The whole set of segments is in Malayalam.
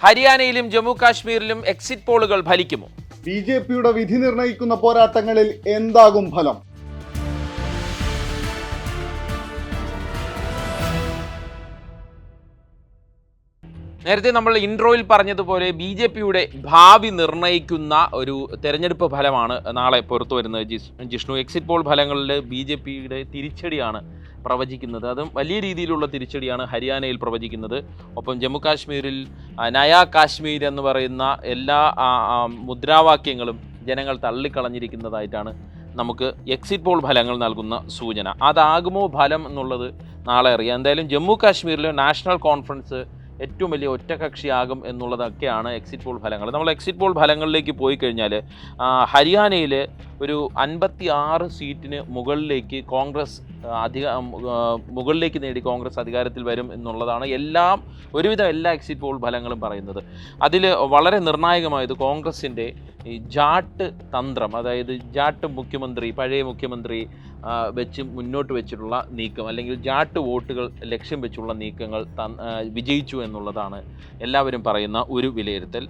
ഹരിയാനയിലും ജമ്മു കാശ്മീരിലും എക്സിറ്റ് പോളുകൾ ഫലിക്കുമോ? ബി ജെ പിയുടെ വിധി നിർണയിക്കുന്ന പോരാട്ടങ്ങളിൽ എന്താകും ഫലം? നേരത്തെ നമ്മൾ ഇൻട്രോയിൽ പറഞ്ഞതുപോലെ ബി ജെ പിയുടെ ഭാവി നിർണയിക്കുന്ന ഒരു തെരഞ്ഞെടുപ്പ് ഫലമാണ് നാളെ പുറത്തു വരുന്നത്. ജിഷ്ണു എക്സിറ്റ് പോൾ ഫലങ്ങളിൽ ബി ജെ പിയുടെ തിരിച്ചടിയാണ് പ്രവചിക്കുന്നത്. അതും വലിയ രീതിയിലുള്ള തിരിച്ചടിയാണ് ഹരിയാനയിൽ പ്രവചിക്കുന്നത്. ഒപ്പം ജമ്മു കാശ്മീരിൽ നയാ കാശ്മീർ എന്ന് പറയുന്ന എല്ലാ മുദ്രാവാക്യങ്ങളും ജനങ്ങൾ തള്ളിക്കളഞ്ഞിരിക്കുന്നതായിട്ടാണ് നമുക്ക് എക്സിറ്റ് പോൾ ഫലങ്ങൾ നൽകുന്ന സൂചന. അതാകുമോ ഫലം എന്നുള്ളത് നാളെ അറിയാം. എന്തായാലും ജമ്മു കാശ്മീരിൽ നാഷണൽ കോൺഫറൻസ് ഏറ്റവും വലിയ ഒറ്റകക്ഷിയാകും എന്നുള്ളതൊക്കെയാണ് എക്സിറ്റ് പോൾ ഫലങ്ങൾ. നമ്മൾ എക്സിറ്റ് പോൾ ഫലങ്ങളിലേക്ക് പോയി കഴിഞ്ഞാൽ ഹരിയാനയിൽ ഒരു അൻപത്തി ആറ് സീറ്റിന് മുകളിലേക്ക് കോൺഗ്രസ് അധിക മുകളിലേക്ക് നേടി കോൺഗ്രസ് അധികാരത്തിൽ വരും എന്നുള്ളതാണ് എല്ലാം ഒരുവിധം എല്ലാ എക്സിറ്റ് പോൾ ഫലങ്ങളും പറയുന്നത്. അതിൽ വളരെ നിർണായകമായത് കോൺഗ്രസിന്റെ ഈ ജാട്ട് തന്ത്രം അതായത് ജാട്ട് മുഖ്യമന്ത്രി പഴയ മുഖ്യമന്ത്രി വെച്ച് മുന്നോട്ട് വെച്ചിട്ടുള്ള നീക്കം അല്ലെങ്കിൽ ജാട്ട് വോട്ടുകൾ ലക്ഷ്യം വെച്ചുള്ള നീക്കങ്ങൾ വിജയിച്ചു എന്നുള്ളതാണ് എല്ലാവരും പറയുന്ന ഒരു വിലയിരുത്തൽ.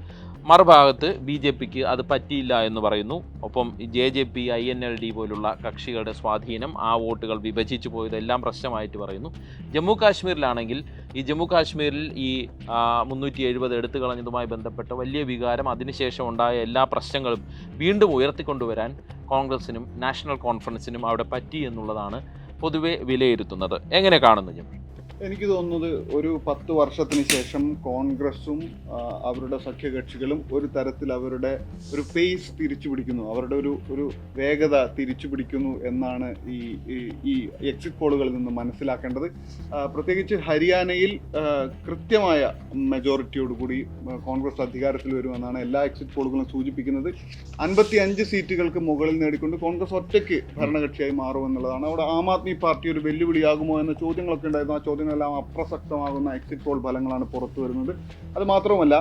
മറുഭാഗത്ത് ബി ജെ പിക്ക് അത് പറ്റിയില്ല എന്ന് പറയുന്നു. ഒപ്പം J J P I N L D പോലുള്ള കക്ഷികളുടെ സ്വാധീനം ആ വോട്ടുകൾ വിഭജിച്ചു പോയതെല്ലാം പ്രശ്നമായിട്ട് പറയുന്നു. ജമ്മു കാശ്മീരിലാണെങ്കിൽ ഈ ജമ്മു കാശ്മീരിൽ ഈ മുന്നൂറ്റി എഴുപത് എടുത്തു കളഞ്ഞതുമായി ബന്ധപ്പെട്ട വലിയ വികാരം അതിനുശേഷം ഉണ്ടായ എല്ലാ പ്രശ്നങ്ങളും വീണ്ടും ഉയർത്തിക്കൊണ്ടുവരാൻ കോൺഗ്രസിനും നാഷണൽ കോൺഫറൻസിനും അവിടെ പറ്റി എന്നുള്ളതാണ് പൊതുവെ വിലയിരുത്തുന്നത്. എങ്ങനെ കാണുന്നു ജമ്മു? എനിക്ക് തോന്നുന്നത് ഒരു പത്ത് വർഷത്തിന് ശേഷം കോൺഗ്രസും അവരുടെ സഖ്യകക്ഷികളും ഒരു തരത്തിൽ അവരുടെ ഒരു പേസ് തിരിച്ചു പിടിക്കുന്നു അവരുടെ ഒരു ഒരു വേഗത തിരിച്ചു പിടിക്കുന്നു എന്നാണ് ഈ ഈ- എക്സിറ്റ് പോളുകളിൽ നിന്ന് മനസ്സിലാക്കേണ്ടത്. പ്രത്യേകിച്ച് ഹരിയാനയിൽ കൃത്യമായ മെജോറിറ്റിയോടുകൂടി കോൺഗ്രസ് അധികാരത്തിൽ വരുമെന്നാണ് എല്ലാ എക്സിറ്റ് പോളുകളും സൂചിപ്പിക്കുന്നത്. അൻപത്തി അഞ്ച് സീറ്റുകൾക്ക് മുകളിൽ നേടിക്കൊണ്ട് കോൺഗ്രസ് ഒറ്റയ്ക്ക് ഭരണകക്ഷിയായി മാറുമെന്നുള്ളതാണ്. അവിടെ ആം ആദ്മി പാർട്ടി ഒരു വെല്ലുവിളിയാകുമോ എന്ന ചോദ്യങ്ങളൊക്കെ ഉണ്ടായിരുന്നു. ആ ചോദ്യങ്ങളെല്ലാം അപ്രസക്തമാകുന്ന എക്സിറ്റ് പോൾ ഫലങ്ങളാണ് പുറത്തു വരുന്നത്. അത് മാത്രമല്ല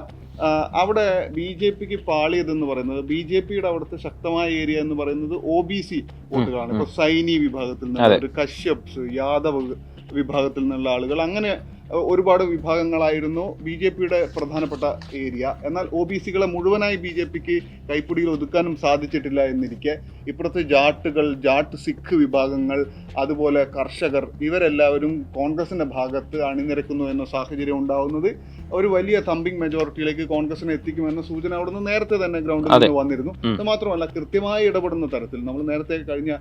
അവിടെ ബി ജെ പിക്ക് പാളിയതെന്ന് പറയുന്നത് ബി ജെ പിയുടെ അവിടുത്തെ ശക്തമായ ഏരിയ എന്ന് പറയുന്നത് ഒ ബി സി വോട്ടുകളാണ്. ഇപ്പൊ സൈനി വിഭാഗത്തിൽ നിന്നുള്ള കശ്യപ് കശ്യപ്സ് യാദവ് വിഭാഗത്തിൽ നിന്നുള്ള ആളുകൾ അങ്ങനെ ഒരുപാട് വിഭാഗങ്ങളായിരുന്നു ബി ജെ പിയുടെ പ്രധാനപ്പെട്ട ഏരിയ. എന്നാൽ ഒ ബി സികളെ മുഴുവനായി ബി ജെ പിക്ക് കൈപ്പിടിയിൽ ഒതുക്കാനും സാധിച്ചിട്ടില്ല എന്നിരിക്കെ ഇപ്പുറത്തെ ജാട്ടുകൾ ജാട്ട് സിഖ് വിഭാഗങ്ങൾ അതുപോലെ കർഷകർ ഇവരെല്ലാവരും കോൺഗ്രസിന്റെ ഭാഗത്ത് അണിനിരക്കുന്നു എന്ന സാഹചര്യം ഉണ്ടാവുന്നത് ഒരു വലിയ തമ്പിങ് മെജോറിറ്റിയിലേക്ക് കോൺഗ്രസിനെ എത്തിക്കുമെന്ന സൂചന അവിടെ നിന്ന് നേരത്തെ തന്നെ ഗ്രൗണ്ടിൽ നിന്ന് വന്നിരുന്നു. അത് മാത്രമല്ല കൃത്യമായി ഇടപെടുന്ന തരത്തിൽ നമ്മൾ നേരത്തെ കഴിഞ്ഞ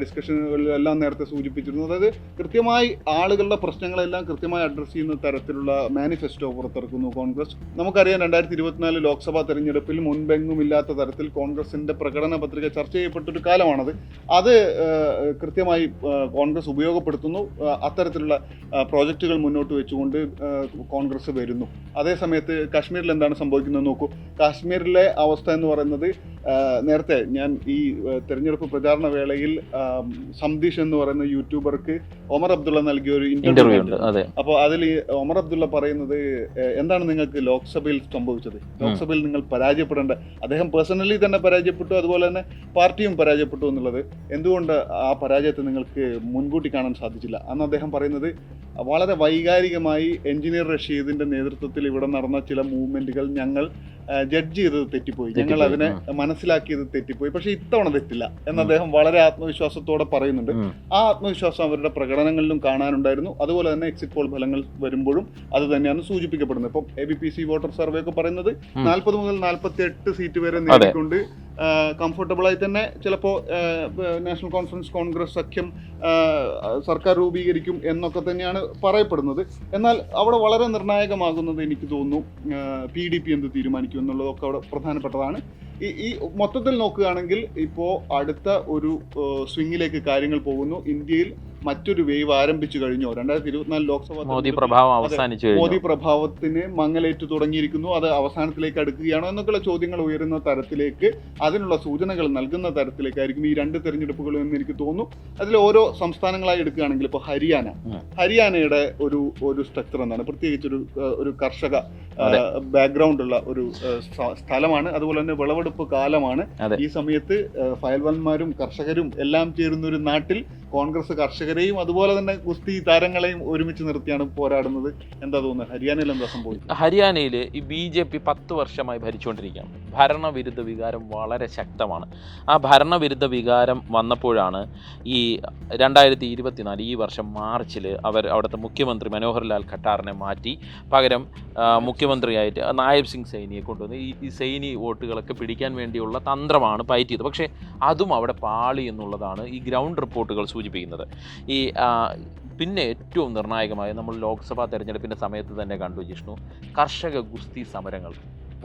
ഡിസ്കഷനുകളിലെല്ലാം നേരത്തെ സൂചിപ്പിച്ചിരുന്നു. അതായത് കൃത്യമായി ആളുകളുടെ പ്രശ്നങ്ങളെല്ലാം കൃത്യമായി അഡ്രസ് ചെയ്യുന്ന തരത്തിലുള്ള മാനിഫെസ്റ്റോ പുറത്തിറക്കുന്നു കോൺഗ്രസ്. നമുക്കറിയാം രണ്ടായിരത്തി ഇരുപത്തിനാല് ലോക്സഭാ തെരഞ്ഞെടുപ്പിൽ മുൻപെങ്ങും ഇല്ലാത്ത തരത്തിൽ കോൺഗ്രസിന്റെ പ്രകടന പത്രിക ചർച്ച ചെയ്യപ്പെട്ടൊരു കാലമാണത്. അത് കൃത്യമായി കോൺഗ്രസ് ഉപയോഗപ്പെടുത്തുന്നു. അത്തരത്തിലുള്ള പ്രോജക്റ്റുകൾ മുന്നോട്ട് വെച്ചുകൊണ്ട് കോൺഗ്രസ് വരുന്നു. അതേസമയത്ത് കാശ്മീരിൽ എന്താണ് സംഭവിക്കുന്നത് നോക്കൂ. കാശ്മീരിലെ അവസ്ഥ എന്ന് പറയുന്നത് നേരത്തെ ഞാൻ ഈ തെരഞ്ഞെടുപ്പ് പ്രചാരണ വേളയിൽ സന്ദീഷ് സംദീഷ് എന്ന് പറയുന്ന യൂട്യൂബർക്ക് ഒമർ അബ്ദുള്ള നൽകിയ ഒരു ഇന്റർവ്യൂ അപ്പോൾ അതിൽ ഒമർ അബ്ദുള്ള പറയുന്നത് എന്താണ് നിങ്ങൾക്ക് ലോക്സഭയിൽ സംഭവിച്ചത്? ലോക്സഭയിൽ നിങ്ങൾ പരാജയപ്പെടേണ്ട അദ്ദേഹം പേഴ്സണലി തന്നെ പരാജയപ്പെട്ടു അതുപോലെ തന്നെ പാർട്ടിയും പരാജയപ്പെട്ടു എന്നുള്ളത്. എന്തുകൊണ്ട് ആ പരാജയത്തെ നിങ്ങൾക്ക് മുൻകൂട്ടി കാണാൻ സാധിച്ചില്ല? അന്ന് അദ്ദേഹം പറയുന്നത് വളരെ വൈകാരികമായി എഞ്ചിനീയർ റഷീദിന്റെ നേതൃത്വത്തിൽ ഇവിടെ നടന്ന ചില മൂവ്മെന്റുകൾ ഞങ്ങൾ ജഡ്ജ് ചെയ്തത് തെറ്റിപ്പോയി. ഞങ്ങൾ അതിനെ മനസ്സിലാക്കിയത് തെറ്റിപ്പോയി. പക്ഷെ ഇത്തവണ തെറ്റില്ല. എന്ന് അദ്ദേഹം വളരെ ആത്മവിശ്വാസത്തോടെ പറയുന്നുണ്ട്. ആ ആത്മവിശ്വാസം അവരുടെ പ്രകടനങ്ങളിലും കാണാനുണ്ടായിരുന്നു. അതുപോലെ തന്നെ എക്സിറ്റ് പോൾ ഫലങ്ങൾ വരുമ്പോഴും അത് തന്നെയാണ് സൂചിപ്പിക്കപ്പെടുന്നത്. ഇപ്പം A B P C voter survey ഒക്കെ പറയുന്നത്. നാൽപ്പത് മുതൽ നാൽപ്പത്തി എട്ട് സീറ്റ് വരെ നേടിക്കൊണ്ട് കംഫർട്ടബിൾ ആയി തന്നെ ചിലപ്പോൾ നാഷണൽ കോൺഫറൻസ് കോൺഗ്രസ് സഖ്യം സർക്കാർ രൂപീകരിക്കും എന്നൊക്കെ തന്നെയാണ് പറയപ്പെടുന്നത്. എന്നാൽ അവിടെ വളരെ നിർണായകമാകുന്നത് എനിക്ക് തോന്നുന്നു പി ഡി പി എന്ത് തീരുമാനിക്കും എന്നുള്ളതൊക്കെ അവിടെ പ്രധാനപ്പെട്ടതാണ്. ഈ ഈ മൊത്തത്തിൽ നോക്കുകയാണെങ്കിൽ ഇപ്പോൾ അടുത്ത ഒരു സ്വിങ്ങിലേക്ക് കാര്യങ്ങൾ പോകുന്നു. ഇന്ത്യയിൽ മറ്റൊരു വേവ് ആരംഭിച്ചു കഴിഞ്ഞോ? രണ്ടായിരത്തി ഇരുപത്തിനാല് ലോക്സഭ മോദി പ്രഭാവം അവസാനിച്ചു മോദി പ്രഭാവത്തിന് മങ്ങലേറ്റു തുടങ്ങിയിരിക്കുന്നു. അത് അവസാനത്തിലേക്ക് അടുക്കുകയാണോ എന്നൊക്കെയുള്ള ചോദ്യങ്ങൾ ഉയരുന്ന തരത്തിലേക്ക് അതിനുള്ള സൂചനകൾ നൽകുന്ന തരത്തിലേക്കായിരിക്കും ഈ രണ്ട് തെരഞ്ഞെടുപ്പുകളും എന്ന് എനിക്ക് തോന്നുന്നു. അതിൽ ഓരോ സംസ്ഥാനങ്ങളായി എടുക്കുകയാണെങ്കിൽ ഇപ്പോൾ ഹരിയാന. ഹരിയാനയുടെ ഒരു ഒരു സ്ട്രക്ചർ എന്താണ്? പ്രത്യേകിച്ച് ഒരു ഒരു കർഷക ബാക്ക്ഗ്രൗണ്ട് ഉള്ള ഒരു സ്ഥലമാണ്. അതുപോലെ തന്നെ വിളവെടുപ്പ് കാലമാണ്. ഈ സമയത്ത് ഫയൽവാന്മാരും കർഷകരും എല്ലാം ചേരുന്ന ഒരു നാട്ടിൽ കോൺഗ്രസ് കർഷകരെയും അതുപോലെ തന്നെ ഗുസ്തി താരങ്ങളെയും ഒരുമിച്ച് നിർത്തിയാണ് പോരാടുന്നത്. എന്താ തോന്നുന്നത്? ഹരിയാനയിൽ എന്താ സംഭവിച്ചത്? ഹരിയാനയിൽ ഈ ബി ജെ പി പത്ത് വർഷമായി ഭരിച്ചുകൊണ്ടിരിക്കുകയാണ്. ഭരണവിരുദ്ധ വികാരം വളരെ ശക്തമാണ്. ആ ഭരണവിരുദ്ധ വികാരം വന്നപ്പോഴാണ് ഈ രണ്ടായിരത്തി ഇരുപത്തിനാല് ഈ വർഷം മാർച്ചിൽ അവർ അവിടുത്തെ മുഖ്യമന്ത്രി മനോഹർ ലാൽ ഖട്ടാറിനെ മാറ്റി. പകരം മുഖ്യമന്ത്രിയായിട്ട് നായബ് സിംഗ് സൈനിയെ കൊണ്ടുവന്ന് ഈ സൈനി വോട്ടുകളൊക്കെ പിടിക്കാൻ വേണ്ടിയുള്ള തന്ത്രമാണ് പയറ്റിയത്. പക്ഷേ അതും അവിടെ പാളി എന്നുള്ളതാണ് ഈ ഗ്രൗണ്ട് റിപ്പോർട്ടുകൾ സൂചിപ്പിക്കുന്നത് ഈ പിന്നെ ഏറ്റവും നിർണായകമായി നമ്മൾ ലോക്സഭാ തെരഞ്ഞെടുപ്പിന്റെ സമയത്ത് തന്നെ കണ്ടു ജിഷ്ണു കർഷക ഗുസ്തി സമരങ്ങൾ.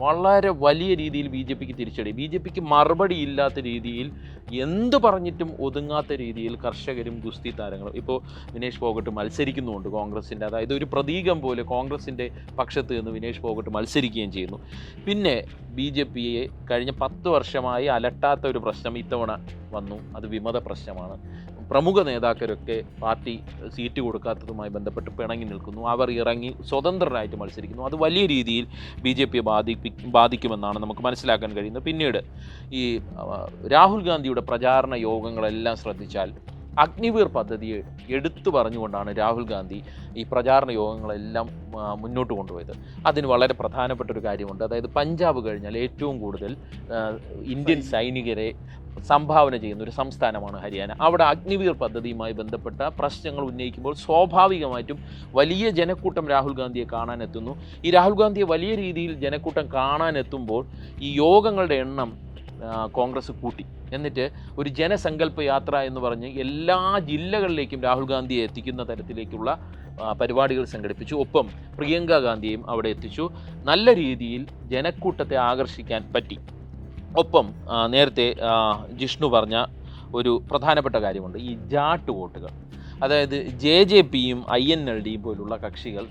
വളരെ വലിയ രീതിയിൽ ബി ജെ പിക്ക് തിരിച്ചടി. ബി ജെ പിക്ക് മറുപടി ഇല്ലാത്ത രീതിയിൽ എന്ത് പറഞ്ഞിട്ടും ഒതുങ്ങാത്ത രീതിയിൽ കർഷകരും ഗുസ്തി താരങ്ങളും. ഇപ്പോൾ വിനേഷ് ഫോഗട്ട് മത്സരിക്കുന്നുമുണ്ട് കോൺഗ്രസിന്റെ അതായത് ഒരു പ്രതീകം പോലെ കോൺഗ്രസിന്റെ പക്ഷത്ത് നിന്ന് വിനേഷ് ഫോഗട്ട് മത്സരിക്കുകയും ചെയ്യുന്നു. പിന്നെ ബി ജെ പിയെ കഴിഞ്ഞ പത്ത് വർഷമായി അലട്ടാത്ത ഒരു പ്രശ്നം ഇത്തവണ വന്നു. അത് വിമത പ്രശ്നമാണ്. പ്രമുഖ നേതാക്കരൊക്കെ പാർട്ടി സീറ്റ് കൊടുക്കാത്തതുമായി ബന്ധപ്പെട്ട് പിണങ്ങി നിൽക്കുന്നു. അവർ ഇറങ്ങി സ്വതന്ത്രരായിട്ട് മത്സരിക്കുന്നു. അത് വലിയ രീതിയിൽ ബി ജെ പിയെ ബാധിപ്പി ബാധിക്കുമെന്നാണ് നമുക്ക് മനസ്സിലാക്കാൻ കഴിയുന്നത്. പിന്നീട് ഈ രാഹുൽ ഗാന്ധിയുടെ പ്രചാരണ യോഗങ്ങളെല്ലാം ശ്രദ്ധിച്ചാൽ അഗ്നിവീർ പദ്ധതിയെ എടുത്തു പറഞ്ഞുകൊണ്ടാണ് രാഹുൽ ഗാന്ധി ഈ പ്രചാരണ യോഗങ്ങളെല്ലാം മുന്നോട്ട് കൊണ്ടുപോയത്. അതിന് വളരെ പ്രധാനപ്പെട്ട ഒരു കാര്യമുണ്ട്. അതായത് പഞ്ചാബ് കഴിഞ്ഞാൽ ഏറ്റവും കൂടുതൽ ഇന്ത്യൻ സൈനികരെ സംഭാവന ചെയ്യുന്ന ഒരു സംസ്ഥാനമാണ് ഹരിയാന. അവിടെ അഗ്നിവീർ പദ്ധതിയുമായി ബന്ധപ്പെട്ട പ്രശ്നങ്ങൾ ഉന്നയിക്കുമ്പോൾ സ്വാഭാവികമായിട്ടും വലിയ ജനക്കൂട്ടം രാഹുൽ ഗാന്ധിയെ കാണാനെത്തുന്നു ഈ രാഹുൽ ഗാന്ധിയെ വലിയ രീതിയിൽ ജനക്കൂട്ടം കാണാനെത്തുമ്പോൾ ഈ യോഗങ്ങളുടെ എണ്ണം കോൺഗ്രസ് കൂട്ടി. എന്നിട്ട് ഒരു ജനസങ്കല്പ യാത്ര എന്ന് പറഞ്ഞ് എല്ലാ ജില്ലകളിലേക്കും രാഹുൽ ഗാന്ധിയെ എത്തിക്കുന്ന തരത്തിലേക്കുള്ള പരിപാടികൾ സംഘടിപ്പിച്ചു. ഒപ്പം പ്രിയങ്ക ഗാന്ധിയും അവിടെ എത്തിച്ചു. നല്ല രീതിയിൽ ജനക്കൂട്ടത്തെ ആകർഷിക്കാൻ പറ്റി. ഒപ്പം നേരത്തെ ജിഷ്ണു പറഞ്ഞ ഒരു പ്രധാനപ്പെട്ട കാര്യമുണ്ട്. ഈ ജാട്ട് വോട്ടുകൾ. അതായത് ജെ ജെ പിയും ഐ എൻ എൽ ഡിയും പോലുള്ള കക്ഷികൾ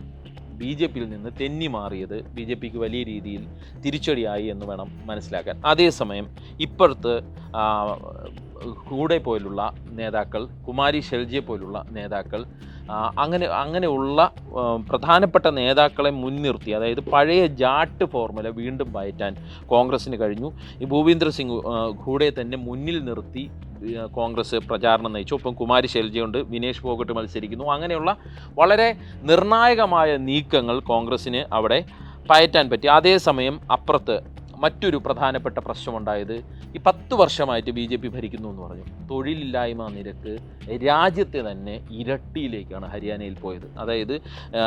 ബി ജെ പിയിൽ നിന്ന് തെന്നി മാറിയത് ബി ജെ പിക്ക് വലിയ രീതിയിൽ തിരിച്ചടിയായി എന്ന് വേണം മനസ്സിലാക്കാൻ. അതേസമയം ഇപ്പുറത്ത് ഹൂഡെ പോലുള്ള നേതാക്കൾ കുമാരി ഷെൽജിയെ പോലുള്ള നേതാക്കൾ അങ്ങനെ അങ്ങനെയുള്ള പ്രധാനപ്പെട്ട നേതാക്കളെ മുൻനിർത്തി അതായത് പഴയ ജാട്ട് ഫോർമുല വീണ്ടും പയറ്റാൻ കോൺഗ്രസ്സിന് കഴിഞ്ഞു. ഈ ഭൂപീന്ദർ സിംഗ് ആ, തന്നെ മുന്നിൽ നിർത്തി കോൺഗ്രസ് പ്രചാരണം നയിച്ചു. ഒപ്പം കുമാരി ശൈലജയുണ്ട് വിനേഷ് ഫോഗട്ട് മത്സരിക്കുന്നു. അങ്ങനെയുള്ള വളരെ നിർണായകമായ നീക്കങ്ങൾ കോൺഗ്രസ്സിന് അവിടെ പയറ്റാൻ പറ്റി. അതേസമയം അപ്പുറത്ത് മറ്റൊരു പ്രധാനപ്പെട്ട പ്രശ്നമുണ്ടായത് ഈ പത്ത് വർഷമായിട്ട് ബി ജെ പി ഭരിക്കുന്നു എന്ന് പറഞ്ഞു. തൊഴിലില്ലായ്മ നിരക്ക് രാജ്യത്തെ തന്നെ ഇരട്ടിയിലേക്കാണ് ഹരിയാനയിൽ പോയത്. അതായത്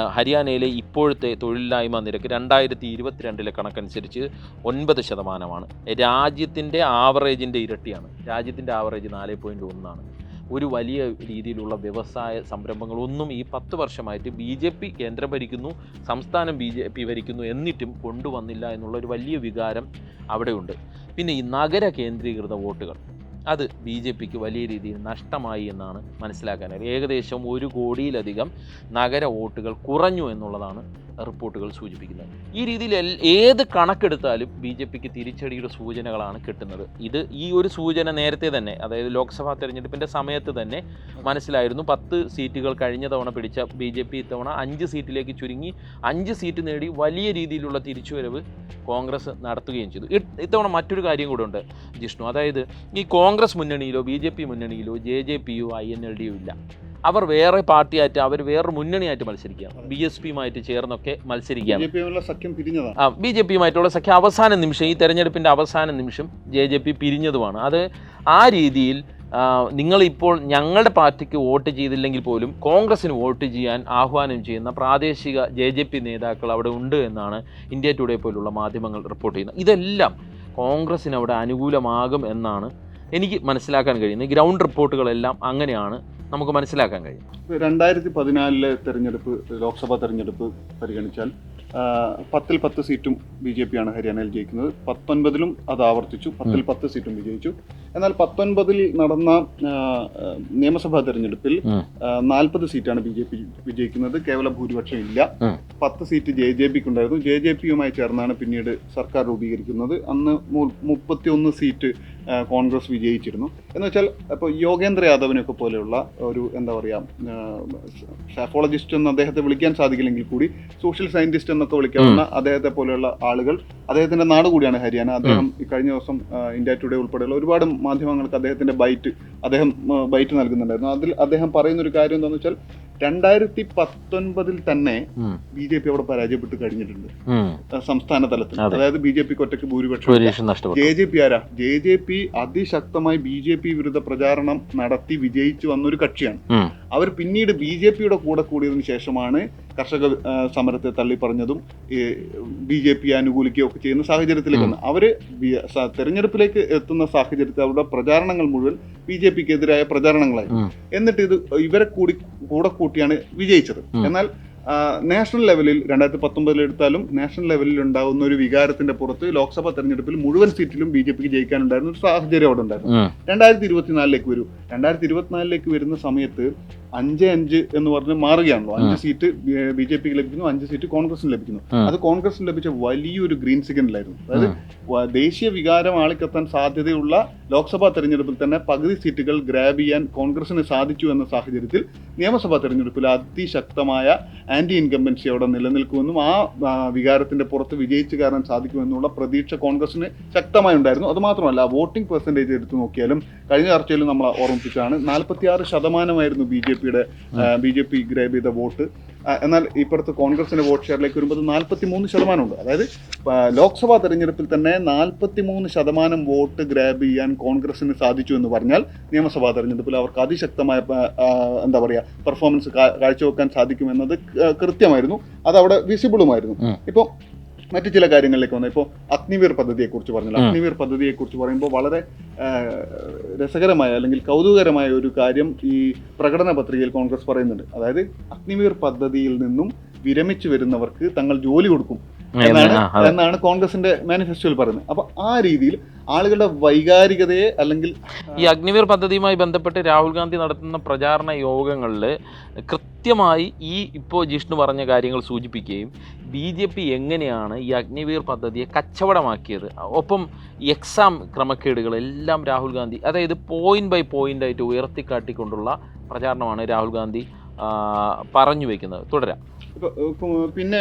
ഹരിയാനയിലെ ഇപ്പോഴത്തെ തൊഴിലില്ലായ്മ നിരക്ക് രണ്ടായിരത്തി ഇരുപത്തിരണ്ടിലെ കണക്കനുസരിച്ച് ഒൻപത് ശതമാനമാണ്. രാജ്യത്തിന്റെ ആവറേജിന്റെ ഇരട്ടിയാണ്. രാജ്യത്തിന്റെ ആവറേജ് നാല് പോയിന്റ് ഒന്നാണ്. ഒരു വലിയ രീതിയിലുള്ള വ്യവസായ സംരംഭങ്ങളൊന്നും ഈ പത്ത് വർഷമായിട്ട് ബി ജെ പി കേന്ദ്രം ഭരിക്കുന്നു സംസ്ഥാനം ബി ജെ പി ഭരിക്കുന്നു എന്നിട്ടും കൊണ്ടുവന്നില്ല എന്നുള്ള ഒരു വലിയ വികാരം അവിടെയുണ്ട്. പിന്നെ ഈ നഗര കേന്ദ്രീകൃത വോട്ടുകൾ അത് ബി ജെ പിക്ക് വലിയ രീതിയിൽ നഷ്ടമായി എന്നാണ് മനസ്സിലാക്കാനായത്. ഏകദേശം ഒരു കോടിയിലധികം നഗര വോട്ടുകൾ കുറഞ്ഞു എന്നുള്ളതാണ് റിപ്പോർട്ടുകൾ സൂചിപ്പിക്കുന്നത്. ഈ രീതിയിൽ ഏത് കണക്കെടുത്താലും ബി ജെ പിക്ക് തിരിച്ചടിയുടെ സൂചനകളാണ് കിട്ടുന്നത്. ഇത് ഈ ഒരു സൂചന നേരത്തെ തന്നെ അതായത് ലോക്സഭാ തെരഞ്ഞെടുപ്പിന്റെ സമയത്ത് തന്നെ മനസ്സിലായിരുന്നു. പത്ത് സീറ്റുകൾ കഴിഞ്ഞ തവണ പിടിച്ച ബി ജെ പി ഇത്തവണ അഞ്ച് സീറ്റിലേക്ക് ചുരുങ്ങി അഞ്ച് സീറ്റ് നേടി വലിയ രീതിയിലുള്ള തിരിച്ചുവരവ് കോൺഗ്രസ് നടത്തുകയും ചെയ്തു. ഇത്തവണ മറ്റൊരു കാര്യം കൂടെ ഉണ്ട് ജിഷ്ണു. അതായത് ഈ കോൺഗ്രസ് മുന്നണിയിലോ ബി ജെ പി മുന്നണിയിലോ ജെ ജെ പിയോ ഐ എൻ എൽ ഡിയോ ഇല്ല. അവർ വേറെ പാർട്ടിയായിട്ട് അവർ വേറൊരു മുന്നണിയായിട്ട് മത്സരിക്കുകയാണ്. B S പിയുമായിട്ട് ചേർന്നൊക്കെ മത്സരിക്കുകയാണ്. ആ ബി ജെ പിയുമായിട്ടുള്ള സഖ്യം അവസാന നിമിഷം ഈ തെരഞ്ഞെടുപ്പിന്റെ അവസാന നിമിഷം ജെ ജെ പി പിരിഞ്ഞതുമാണ്. അത് ആ രീതിയിൽ നിങ്ങളിപ്പോൾ ഞങ്ങളുടെ പാർട്ടിക്ക് വോട്ട് ചെയ്തില്ലെങ്കിൽ പോലും കോൺഗ്രസ്സിന് വോട്ട് ചെയ്യാൻ ആഹ്വാനം ചെയ്യുന്ന പ്രാദേശിക ജെ ജെ പി നേതാക്കൾ അവിടെ ഉണ്ട് എന്നാണ് ഇന്ത്യ ടുഡേ പോലുള്ള മാധ്യമങ്ങൾ റിപ്പോർട്ട് ചെയ്യുന്നത്. ഇതെല്ലാം കോൺഗ്രസ്സിന് അവിടെ അനുകൂലമാകും എന്നാണ് എനിക്ക് മനസ്സിലാക്കാൻ കഴിയുന്നത് ഗ്രൗണ്ട് റിപ്പോർട്ടുകളെല്ലാം അങ്ങനെയാണ് നമുക്ക് മനസ്സിലാക്കാൻ കഴിയും രണ്ടായിരത്തി പതിനാലിലെ തെരഞ്ഞെടുപ്പ് ലോക്സഭാ തെരഞ്ഞെടുപ്പ് പരിഗണിച്ചാൽ പത്തിൽ പത്ത് സീറ്റും ബി ജെ പിയാണ് ഹരിയാനയിൽ ജയിക്കുന്നത്. പത്തൊൻപതിലും അത് ആവർത്തിച്ചു. പത്തിൽ പത്ത് സീറ്റും വിജയിച്ചു. എന്നാൽ പത്തൊൻപതിൽ നടന്ന നിയമസഭാ തെരഞ്ഞെടുപ്പിൽ. നാൽപ്പത് സീറ്റാണ് ബി ജെ പി വിജയിക്കുന്നത്. കേവല ഭൂരിപക്ഷം ഇല്ല പത്ത് സീറ്റ് ജെ ജെ പിക്ക് ഉണ്ടായിരുന്നു. ജെ ജെ പിയുമായി ചേർന്നാണ് പിന്നീട് സർക്കാർ രൂപീകരിക്കുന്നത്. അന്ന് മുപ്പത്തി ഒന്ന് സീറ്റ് കോൺഗ്രസ് വിജയിച്ചിരുന്നു. എന്ന് വെച്ചാൽ ഇപ്പോൾ യോഗേന്ദ്ര യാദവിനെയൊക്കെ പോലെയുള്ള ഒരു എന്താ പറയുക സാഫോളജിസ്റ്റ് എന്ന് അദ്ദേഹത്തെ വിളിക്കാൻ സാധിക്കില്ലെങ്കിൽ കൂടി സോഷ്യൽ സയന്റിസ്റ്റ് എന്ന എന്നൊക്കെ വിളിക്കാവുന്ന അദ്ദേഹത്തെ പോലെയുള്ള ആളുകൾ അദ്ദേഹത്തിന്റെ നാട് കൂടിയാണ് ഹരിയാന. അദ്ദേഹം കഴിഞ്ഞ ദിവസം ഇന്ത്യ ടുഡേ ഉൾപ്പെടെയുള്ള ഒരുപാട് മാധ്യമങ്ങൾക്ക് അദ്ദേഹത്തിന്റെ ബൈറ്റ് അദ്ദേഹം ബൈറ്റ് നൽകുന്നുണ്ടായിരുന്നു. അതിൽ അദ്ദേഹം പറയുന്ന ഒരു കാര്യം എന്താണെന്ന് വെച്ചാൽ രണ്ടായിരത്തി പത്തൊൻപതിൽ തന്നെ. ബി ജെ പി അവിടെ പരാജയപ്പെട്ട് കഴിഞ്ഞിട്ടുണ്ട്. സംസ്ഥാന തലത്തിൽ. അതായത് ബി ജെ പിക്ക് ഒറ്റയ്ക്ക് ഭൂരിപക്ഷം ഭൂരിപക്ഷം ജെ ജെ പി ആരാ? ജെ ജെ പി അതിശക്തമായി ബി ജെ പി വിരുദ്ധ പ്രചാരണം നടത്തി വിജയിച്ചു വന്നൊരു കക്ഷിയാണ്. അവർ പിന്നീട് ബി ജെ പിയുടെ കൂടെ കൂടിയതിനു ശേഷമാണ് കർഷക സമരത്തെ തള്ളിപ്പറഞ്ഞതും ബി ജെ പി അനുകൂലിക്കുകയും ഒക്കെ ചെയ്യുന്ന സാഹചര്യത്തിലേക്ക് വന്നത്. അവർ തെരഞ്ഞെടുപ്പിലേക്ക് എത്തുന്ന സാഹചര്യത്തിൽ അവരുടെ പ്രചാരണങ്ങൾ മുഴുവൻ ബി ജെ പിക്ക് എതിരായ പ്രചാരണങ്ങളായി എന്നിട്ട് ഇത് ഇവരെ കൂടി കൂടെ കൂട്ടിയാണ് വിജയിച്ചത്. എന്നാൽ നാഷണൽ ലെവലിൽ രണ്ടായിരത്തി പത്തൊമ്പതിൽ എടുത്താലും നാഷണൽ ലെവലിൽ ഉണ്ടാകുന്ന ഒരു വികാരത്തിന്റെ പുറത്ത് ലോക്സഭാ തെരഞ്ഞെടുപ്പിൽ മുഴുവൻ സീറ്റിലും ബി ജെ പിക്ക് ജയിക്കാനുണ്ടായിരുന്ന ഒരു സാഹചര്യം അവിടെ ഉണ്ടായിരുന്നു. രണ്ടായിരത്തി ഇരുപത്തിനാലിലേക്ക് വരൂ രണ്ടായിരത്തി ഇരുപത്തിനാലിലേക്ക് വരുന്ന സമയത്ത് അഞ്ച് അഞ്ച് എന്ന് പറഞ്ഞ് മാറുകയാണല്ലോ. അഞ്ച് സീറ്റ് ബി ജെ പിക്ക് ലഭിക്കുന്നു അഞ്ച് സീറ്റ് കോൺഗ്രസിന് ലഭിക്കുന്നു. അത് കോൺഗ്രസിന് ലഭിച്ച വലിയൊരു ഗ്രീൻ സിഗ്നലായിരുന്നു. അതായത് ദേശീയ വികാരം ആളിക്കത്താൻ സാധ്യതയുള്ള ലോക്സഭാ തെരഞ്ഞെടുപ്പിൽ തന്നെ പകുതി സീറ്റുകൾ ഗ്രാബ് ചെയ്യാൻ കോൺഗ്രസിന് സാധിച്ചു എന്ന സാഹചര്യത്തിൽ നിയമസഭാ തെരഞ്ഞെടുപ്പിൽ അതിശക്തമായ ആന്റി ഇൻകംബൻസി അവിടെ നിലനിൽക്കുമെന്നും ആ വികാരത്തിന്റെ പുറത്ത് വിജയിച്ചു കയറാൻ സാധിക്കുമെന്നുള്ള പ്രതീക്ഷ കോൺഗ്രസിന് ശക്തമായി ഉണ്ടായിരുന്നു. അതുമാത്രമല്ല വോട്ടിംഗ് പെർസെന്റേജ് എടുത്തു നോക്കിയാലും കഴിഞ്ഞ ചർച്ചയിൽ നമ്മൾ ഓർമ്മിപ്പിച്ചാണ് നാൽപ്പത്തിയാറ് ശതമാനമായിരുന്നു ബി ജെ പിയുടെ ബി ജെ പി ഗ്രേബ് ചെയ്ത വോട്ട്. എന്നാൽ ഇപ്പുറത്ത് കോൺഗ്രസിന്റെ വോട്ട് ഷെയറിലേക്ക് വരുമ്പോൾ നാൽപ്പത്തി മൂന്ന് ശതമാനമുണ്ട്. അതായത് ലോക്സഭാ തെരഞ്ഞെടുപ്പിൽ തന്നെ നാൽപ്പത്തി മൂന്ന് ശതമാനം വോട്ട് ഗ്രാബ് ചെയ്യാൻ കോൺഗ്രസിന് സാധിച്ചു എന്ന് പറഞ്ഞാൽ നിയമസഭാ തെരഞ്ഞെടുപ്പിൽ അവർക്ക് അതിശക്തമായ എന്താ പറയുക പെർഫോമൻസ് കാഴ്ചവെക്കാൻ സാധിക്കുമെന്നത് കൃത്യമായിരുന്നു. അത് അവിടെ വിസിബിളുമായിരുന്നു. ഇപ്പോൾ മറ്റു ചില കാര്യങ്ങളിലേക്ക് വന്നു. ഇപ്പോൾ അഗ്നിവീർ പദ്ധതിയെക്കുറിച്ച് പറഞ്ഞല്ലോ അഗ്നിവീർ പദ്ധതിയെക്കുറിച്ച് പറയുമ്പോൾ വളരെ രസകരമായ അല്ലെങ്കിൽ കൗതുകകരമായ ഒരു കാര്യം ഈ പ്രകടന പത്രികയിൽ കോൺഗ്രസ് പറയുന്നുണ്ട്. അതായത് അഗ്നിവീർ പദ്ധതിയിൽ നിന്നും വിരമിച്ചു വരുന്നവർക്ക് തങ്ങൾ ജോലി കൊടുക്കും എന്നാണ് എന്നാണ് കോൺഗ്രസിന്റെ മാനിഫെസ്റ്റോയിൽ പറയുന്നത്. അപ്പൊ ആ രീതിയിൽ ആളുകളുടെ വൈകാരികതയെ അല്ലെങ്കിൽ ഈ അഗ്നിവീർ പദ്ധതിയുമായി ബന്ധപ്പെട്ട് രാഹുൽ ഗാന്ധി നടത്തുന്ന പ്രചാരണ യോഗങ്ങളിൽ കൃത്യമായി ഈ ഇപ്പോൾ ജിഷ്ണു പറഞ്ഞ കാര്യങ്ങൾ സൂചിപ്പിക്കുകയും ബി ജെ പി എങ്ങനെയാണ് ഈ അഗ്നിവീർ പദ്ധതിയെ കച്ചവടമാക്കിയത്? ഒപ്പം എക്സാം ക്രമക്കേടുകൾ എല്ലാം രാഹുൽ ഗാന്ധി അതായത് പോയിന്റ് ബൈ പോയിന്റ് ആയിട്ട് ഉയർത്തിക്കാട്ടിക്കൊണ്ടുള്ള പ്രചാരണമാണ് രാഹുൽ ഗാന്ധി പറഞ്ഞു വയ്ക്കുന്നത് തുടരാം. പിന്നെ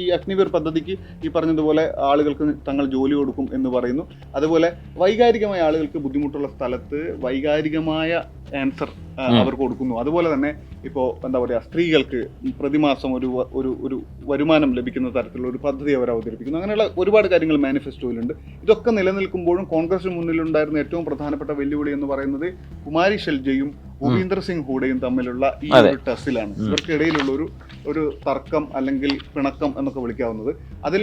ഈ അഗ്നിവീർ പദ്ധതിക്ക് ഈ പറഞ്ഞതുപോലെ ആളുകൾക്ക് തങ്ങൾ ജോലി കൊടുക്കും എന്ന് പറയുന്നു. അതുപോലെ വൈകാരികമായ ആളുകൾക്ക് ബുദ്ധിമുട്ടുള്ള സ്ഥലത്ത് വൈകാരികമായ ആൻസർ അവർ കൊടുക്കുന്നു. അതുപോലെ തന്നെ ഇപ്പോൾ എന്താ പറയുക സ്ത്രീകൾക്ക് പ്രതിമാസം ഒരു ഒരു ഒരു വരുമാനം ലഭിക്കുന്ന തരത്തിലുള്ള ഒരു പദ്ധതി അവർ അവതരിപ്പിക്കുന്നു. അങ്ങനെയുള്ള ഒരുപാട് കാര്യങ്ങൾ മാനിഫെസ്റ്റോയിലുണ്ട് ഇതൊക്കെ നിലനിൽക്കുമ്പോഴും കോൺഗ്രസിന് മുന്നിലുണ്ടായിരുന്ന ഏറ്റവും പ്രധാനപ്പെട്ട വെല്ലുവിളി എന്ന് പറയുന്നത് കുമാരി ഷെൽജയും ഭൂപീന്ദർ സിംഗ് ഹൂഡയും തമ്മിലുള്ള ഈ ഒരു ടെസ്റ്റിലാണ്. ഇവർക്കിടയിലുള്ള ഒരു ഒരു തർക്കം അല്ലെങ്കിൽ പിണക്കം എന്നൊക്കെ വിളിക്കാവുന്നത്. അതിൽ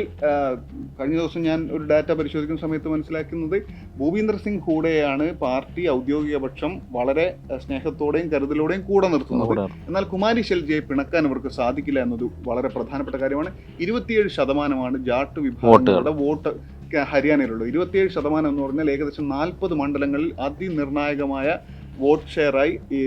കഴിഞ്ഞ ദിവസം ഞാൻ ഒരു ഡാറ്റ പരിശോധിക്കുന്ന സമയത്ത് മനസ്സിലാക്കുന്നത് ഭൂപീന്ദർ സിംഗ് ഹൂഡയാണ് പാർട്ടി ഔദ്യോഗിക പക്ഷം വളരെ സ്നേഹത്തോടെയും കരുതലോടെയും കൂടെ നിർത്തുന്നത്. എന്നാൽ കുമാരി ഷെൽജയെ പിണക്കാൻ അവർക്ക് സാധിക്കില്ല എന്നത് വളരെ പ്രധാനപ്പെട്ട കാര്യമാണ്. ഇരുപത്തിയേഴ് ശതമാനമാണ് ജാട്ട് വിഭാഗങ്ങളുടെ വോട്ട് ഹരിയാനയിലുള്ളത്. ഇരുപത്തിയേഴ് ശതമാനം എന്ന് പറഞ്ഞാൽ ഏകദേശം നാൽപ്പത് മണ്ഡലങ്ങളിൽ അതിനിർണായകമായ വോട്ട് ഷെയറായി ഈ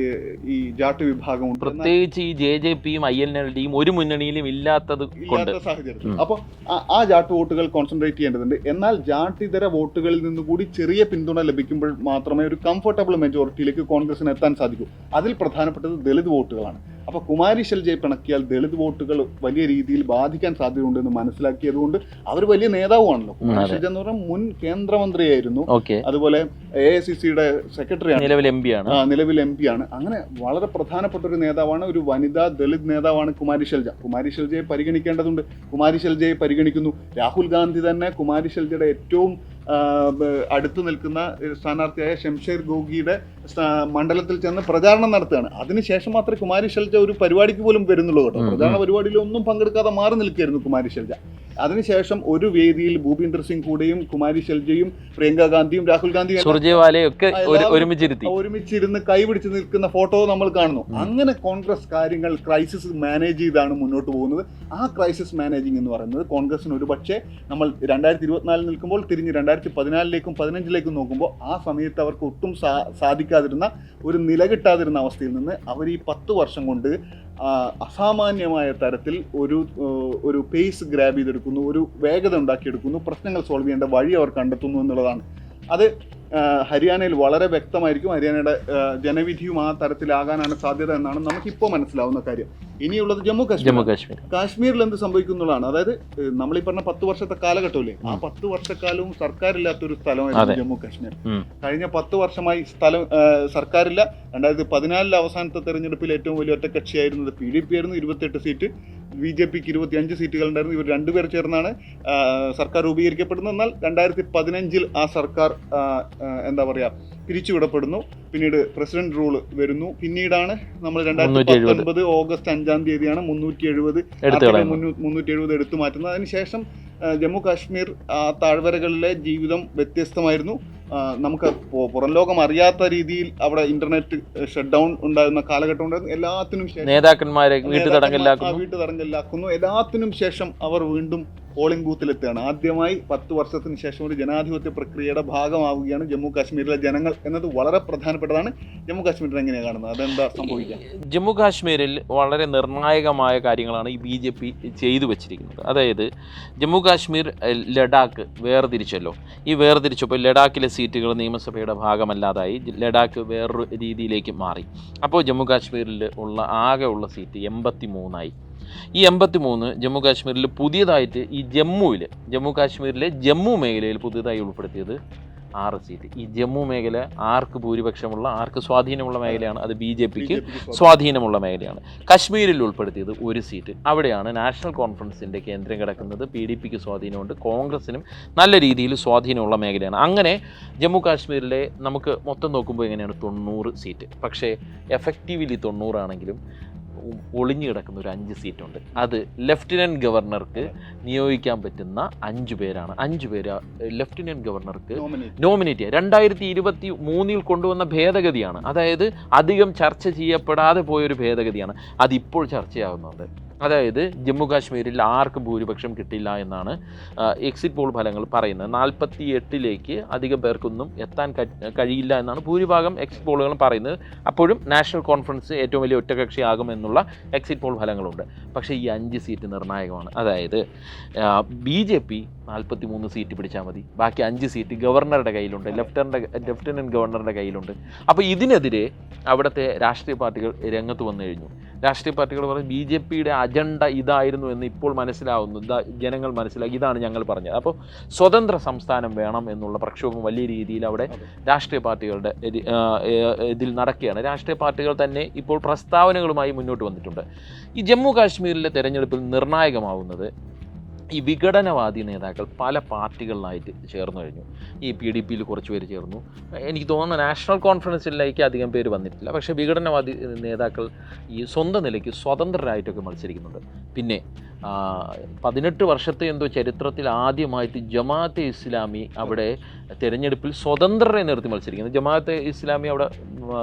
ഈ ജാട്ട് വിഭാഗമുണ്ട് എന്നാൽ പ്രത്യേകിച്ച് ഈ ജെ ജെ പിയും ഐ എൻ എൽ ഡിയും ഒരു മുന്നണിയിലും ഇല്ലാത്തത് ഇല്ലാത്ത സാഹചര്യത്തിൽ. അപ്പൊ അപ്പോൾ ആ ജാട്ട് വോട്ടുകൾ കോൺസെൻട്രേറ്റ് ചെയ്യേണ്ടതുണ്ട്. എന്നാൽ ജാട്ട് ഇതര വോട്ടുകളിൽ നിന്ന് കൂടി ചെറിയ പിന്തുണ ലഭിക്കുമ്പോൾ മാത്രമേ ഒരു കംഫർട്ടബിൾ മെജോറിറ്റിയിലേക്ക് കോൺഗ്രസിന് എത്താൻ സാധിക്കൂ. അതിൽ പ്രധാനപ്പെട്ടത് ദളിത് വോട്ടുകളാണ്. അപ്പൊ കുമാരി ഷെൽജയെ പിണക്കിയാൽ ദളിത് വോട്ടുകൾ വലിയ രീതിയിൽ ബാധിക്കാൻ സാധ്യതയുണ്ടെന്ന് മനസ്സിലാക്കിയതുകൊണ്ട് അവർ വലിയ നേതാവുമാണല്ലോ. കുമാരി ശൽജ ഷെൽജ എന്ന് പറഞ്ഞാൽ മുൻ കേന്ദ്രമന്ത്രിയായിരുന്നു. അതുപോലെ എ ഐ സി സിയുടെ സെക്രട്ടറിയാണ് നിലവിൽ എം പി ആണ്. നിലവിൽ എം പി ആണ്. അങ്ങനെ വളരെ പ്രധാനപ്പെട്ട ഒരു നേതാവാണ് ഒരു വനിതാ ദളിത് നേതാവാണ് കുമാരി ഷെൽജ കുമാരി ഷെൽജയെ പരിഗണിക്കേണ്ടതുണ്ട്. കുമാരി ഷെൽജയെ പരിഗണിക്കുന്നു. രാഹുൽ ഗാന്ധി തന്നെ കുമാരി ഷെൽജയുടെ ഏറ്റവും അടുത്ത് നിൽക്കുന്ന സ്ഥാനാർത്ഥിയായ ഷംഷേർ ഗോഗിയുടെ മണ്ഡലത്തിൽ ചെന്ന് പ്രചാരണം നടത്തുകയാണ്. അതിനുശേഷം മാത്രമേ കുമാരി ഷെൽജ ഒരു പരിപാടിക്ക് പോലും വരുന്നുള്ളൂ കേട്ടോ. പ്രചാരണ പരിപാടിയിൽ ഒന്നും പങ്കെടുക്കാതെ മാറി നിൽക്കുകയായിരുന്നു കുമാരി ഷെൽജ അതിനുശേഷം ഒരു വേദിയിൽ ഭൂപീന്ദർ സിംഗ് കൂടെയും കുമാരി ഷെൽജയും പ്രിയങ്ക ഗാന്ധിയും രാഹുൽ ഗാന്ധിയും ഒക്കെ സുർജേവാലയൊക്കെ ഒരുമിച്ചിരുത്തി. ഒരുമിച്ചിരുന്ന് കൈപിടിച്ച് നിൽക്കുന്ന ഫോട്ടോ നമ്മൾ കാണുന്നു. അങ്ങനെ കോൺഗ്രസ് കാര്യങ്ങൾ ക്രൈസിസ് മാനേജ് ചെയ്താണ് മുന്നോട്ട് പോകുന്നത്. ആ ക്രൈസിസ് മാനേജിങ് എന്ന് പറയുന്നത് കോൺഗ്രസിന് ഒരു പക്ഷേ നമ്മൾ രണ്ടായിരത്തി ഇരുപത്തിനാലിൽ നിൽക്കുമ്പോൾ തിരിഞ്ഞ് രണ്ടായിരത്തി പതിനാലിലേക്കും പതിനഞ്ചിലേക്കും നോക്കുമ്പോൾ ആ സമയത്ത് അവർക്ക് ഒട്ടും സാധിക്കാതിരുന്ന ഒരു നില കിട്ടാതിരുന്ന അവസ്ഥയിൽ നിന്ന് അവർ ഈ പത്ത് വർഷം കൊണ്ട് അസാമാന്യമായ തരത്തിൽ ഒരു ഒരു പേസ് ഗ്രാബ് ചെയ്തെടുക്കുന്നു ഒരു വേഗത ഉണ്ടാക്കിയെടുക്കുന്നു പ്രശ്നങ്ങൾ സോൾവ് ചെയ്യേണ്ട വഴി അവർ കണ്ടെത്തുന്നു എന്നുള്ളതാണ്. അത് ഹരിയാനയിൽ വളരെ വ്യക്തമായിരിക്കും. ഹരിയാനയുടെ ജനവിധിയും ആ തരത്തിലാകാനാണ് സാധ്യത എന്നാണ് നമുക്കിപ്പോൾ മനസ്സിലാവുന്ന കാര്യം. ഇനിയുള്ളത് ജമ്മു കാശ്മീർ. ജമ്മു കാശ്മീർ. കാശ്മീരിൽ എന്ത് സംഭവിക്കുന്നുള്ളതാണ്? അതായത് നമ്മൾ ഈ പറഞ്ഞ പത്ത് വർഷത്തെ കാലഘട്ടമില്ലേ? ആ. പത്ത് വർഷക്കാലവും സർക്കാരില്ലാത്തൊരു സ്ഥലമായിരുന്നു ജമ്മു കാശ്മീർ. കഴിഞ്ഞ പത്ത് വർഷമായി സ്ഥലം സർക്കാരില്ല. രണ്ടായിരത്തി പതിനാലിലെ അവസാനത്തെ തെരഞ്ഞെടുപ്പിൽ ഏറ്റവും വലിയ ഒറ്റ കക്ഷിയായിരുന്നത് പി ഡി പി ആയിരുന്നു. ഇരുപത്തെട്ട് സീറ്റ്. ബി ജെ പിക്ക് ഇരുപത്തി അഞ്ച് സീറ്റുകൾ ഉണ്ടായിരുന്നു ഇവർ രണ്ടുപേർ ചേർന്നാണ് സർക്കാർ രൂപീകരിക്കപ്പെടുന്നത്. എന്നാൽ രണ്ടായിരത്തി പതിനഞ്ചിൽ ആ സർക്കാർ എന്താ പറയുക പിരിച്ചുവിടപ്പെടുന്നു. പിന്നീട് പ്രസിഡന്റ് റൂൾ വരുന്നു. പിന്നീടാണ് നമ്മൾ രണ്ടായിരത്തി 370. പത്തൊൻപത് ഓഗസ്റ്റ് അഞ്ചാം തീയതിയാണ് മുന്നൂറ്റി എഴുപത് മുന്നൂറ്റി എഴുപത് എടുത്തു മാറ്റുന്നത്. അതിനുശേഷം ജമ്മു കാശ്മീർ ആ താഴ്വരകളിലെ ജീവിതം വ്യത്യസ്തമായിരുന്നു. നമുക്ക് പുറം ലോകം അറിയാത്ത രീതിയിൽ അവിടെ ഇന്റർനെറ്റ് ഷട്ട് ഡൗൺ ഉണ്ടായിരുന്ന കാലഘട്ടം ഉണ്ടായിരുന്നു. എല്ലാത്തിനും ശേഷം നേതാക്കന്മാരെ വീട്ടു നേതാക്കന്മാർ- ആ, തടങ്കലിലാക്കുന്നു വീട്ടു തടങ്കലിലാക്കുന്നു എല്ലാത്തിനും ശേഷം അവർ വീണ്ടും പോളിംഗ് ബൂത്തിലെത്തുകയാണ്. ആദ്യമായി പത്ത് വർഷത്തിന് ശേഷം ഒരു ജനാധിപത്യ പ്രക്രിയയുടെ ഭാഗമാവുകയാണ് ജമ്മു കാശ്മീരിലെ ജനങ്ങൾ എന്നത് വളരെ പ്രധാനപ്പെട്ടതാണ്. ജമ്മു കാശ്മീരിൽ എങ്ങനെയാണ് കാണുന്നത്? അതെന്താ സംഭവിക്കുക? ജമ്മു കാശ്മീരിൽ വളരെ നിർണായകമായ കാര്യങ്ങളാണ് ഈ ബി ജെ പി ചെയ്തു വെച്ചിരിക്കുന്നത്. അതായത് ജമ്മു കാശ്മീർ ലഡാക്ക് വേർതിരിച്ചല്ലോ. ഈ വേർതിരിച്ചപ്പോൾ ലഡാക്കിലെ സീറ്റുകൾ നിയമസഭയുടെ ഭാഗമല്ലാതായി. ലഡാക്ക് വേറൊരു രീതിയിലേക്ക് മാറി. അപ്പോൾ ജമ്മു കാശ്മീരിൽ ഉള്ള ആകെ ഉള്ള സീറ്റ് എൺപത്തി മൂന്നായി ഈ എൺപത്തി മൂന്ന് ജമ്മു കാശ്മീരിൽ പുതിയതായിട്ട് ഈ ജമ്മുവിൽ ജമ്മു കാശ്മീരിലെ ജമ്മു മേഖലയിൽ പുതിയതായി ഉൾപ്പെടുത്തിയത് ആറ് സീറ്റ്. ഈ ജമ്മു മേഖല ആർക്ക് ഭൂരിപക്ഷമുള്ള ആർക്ക് സ്വാധീനമുള്ള മേഖലയാണ്? അത് ബി ജെ പിക്ക് സ്വാധീനമുള്ള മേഖലയാണ്. കശ്മീരിൽ ഉൾപ്പെടുത്തിയത് ഒരു സീറ്റ്. അവിടെയാണ് നാഷണൽ കോൺഫറൻസിന്റെ കേന്ദ്രം കിടക്കുന്നത്. പി ഡി പിക്ക് സ്വാധീനമുണ്ട്. കോൺഗ്രസിനും നല്ല രീതിയിൽ സ്വാധീനമുള്ള മേഖലയാണ്. അങ്ങനെ ജമ്മു കാശ്മീരിലെ നമുക്ക് മൊത്തം നോക്കുമ്പോൾ എങ്ങനെയാണ്? തൊണ്ണൂറ് സീറ്റ്. പക്ഷേ എഫക്റ്റീവ്ലി തൊണ്ണൂറാണെങ്കിലും ഒളിഞ്ഞു കിടക്കുന്ന ഒരു അഞ്ച് സീറ്റുണ്ട്. അത് ലെഫ്റ്റനന്റ് ഗവർണർക്ക് നിയോഗിക്കാൻ പറ്റുന്ന അഞ്ച് പേരാണ്. അഞ്ച് പേര് ലെഫ്റ്റനന്റ് ഗവർണർക്ക് നോമിനേറ്റ് ചെയ്യുക. രണ്ടായിരത്തി ഇരുപത്തി മൂന്നിൽ കൊണ്ടുവന്ന ഭേദഗതിയാണ്. അതായത് അധികം ചർച്ച ചെയ്യപ്പെടാതെ പോയൊരു ഭേദഗതിയാണ്. അതിപ്പോൾ ചർച്ചയാകുന്നുണ്ട് അതായത് ജമ്മു കാശ്മീരിൽ ആർക്കും ഭൂരിപക്ഷം കിട്ടില്ല എന്നാണ് എക്സിറ്റ് പോൾ ഫലങ്ങൾ പറയുന്നത്. നാൽപ്പത്തി എട്ടിലേക്ക് അധികം പേർക്കൊന്നും എത്താൻ കഴിയില്ല എന്നാണ് ഭൂരിഭാഗം എക്സിറ്റ് പോളുകളും പറയുന്നത്. അപ്പോഴും നാഷണൽ കോൺഫറൻസ് ഏറ്റവും വലിയ ഒറ്റകക്ഷിയാകും എന്നുള്ള എക്സിറ്റ് പോൾ ഫലങ്ങളുണ്ട്. പക്ഷേ ഈ അഞ്ച് സീറ്റ് നിർണായകമാണ്. അതായത് ബി ജെ പി നാൽപ്പത്തി മൂന്ന് സീറ്റ് പിടിച്ചാൽ മതി. ബാക്കി അഞ്ച് സീറ്റ് ഗവർണറുടെ കയ്യിലുണ്ട് ലെഫ്റ്റനന്റെ ലെഫ്റ്റനന്റ് ഗവർണറുടെ കയ്യിലുണ്ട്. അപ്പോൾ ഇതിനെതിരെ അവിടുത്തെ രാഷ്ട്രീയ പാർട്ടികൾ രംഗത്ത് വന്നു കഴിഞ്ഞു. രാഷ്ട്രീയ പാർട്ടികൾ പറഞ്ഞു ബി ജെ പിയുടെ അജണ്ട ഇതായിരുന്നു എന്ന് ഇപ്പോൾ മനസ്സിലാവുന്നു. ജനങ്ങൾ മനസ്സിലാക്കി. ഇതാണ് ഞങ്ങൾ പറഞ്ഞത്. അപ്പോൾ സ്വതന്ത്ര സംസ്ഥാനം വേണം എന്നുള്ള പ്രക്ഷോഭം വലിയ രീതിയിൽ അവിടെ രാഷ്ട്രീയ പാർട്ടികളുടെ ഇതിൽ നടക്കുകയാണ്. രാഷ്ട്രീയ പാർട്ടികൾ തന്നെ ഇപ്പോൾ പ്രസ്താവനകളുമായി മുന്നോട്ട് വന്നിട്ടുണ്ട്. ഈ ജമ്മു കാശ്മീരിലെ തെരഞ്ഞെടുപ്പിൽ നിർണായകമാവുന്നത് ഈ വിഘടനവാദി നേതാക്കൾ പല പാർട്ടികളിലായിട്ട് ചേർന്നു കഴിഞ്ഞു. ഈ പി ഡി പിയിൽ കുറച്ച് പേര് ചേർന്നു. എനിക്ക് തോന്നുന്നു നാഷണൽ കോൺഫറൻസിലേക്ക് അധികം പേര് വന്നിട്ടില്ല. പക്ഷേ വിഘടനവാദി നേതാക്കൾ ഈ സ്വന്തം നിലയ്ക്ക് സ്വതന്ത്രരായിട്ടൊക്കെ മത്സരിക്കുന്നുണ്ട്. പിന്നെ പതിനെട്ട് വർഷത്തെ എന്തോ ചരിത്രത്തിൽ ആദ്യമായിട്ട് ജമാഅത്തെ ഇസ്ലാമി അവിടെ തിരഞ്ഞെടുപ്പിൽ സ്വതന്ത്രരെ നിർത്തി മത്സരിക്കുന്നത്. ജമാഅത്തെ ഇസ്ലാമി അവിടെ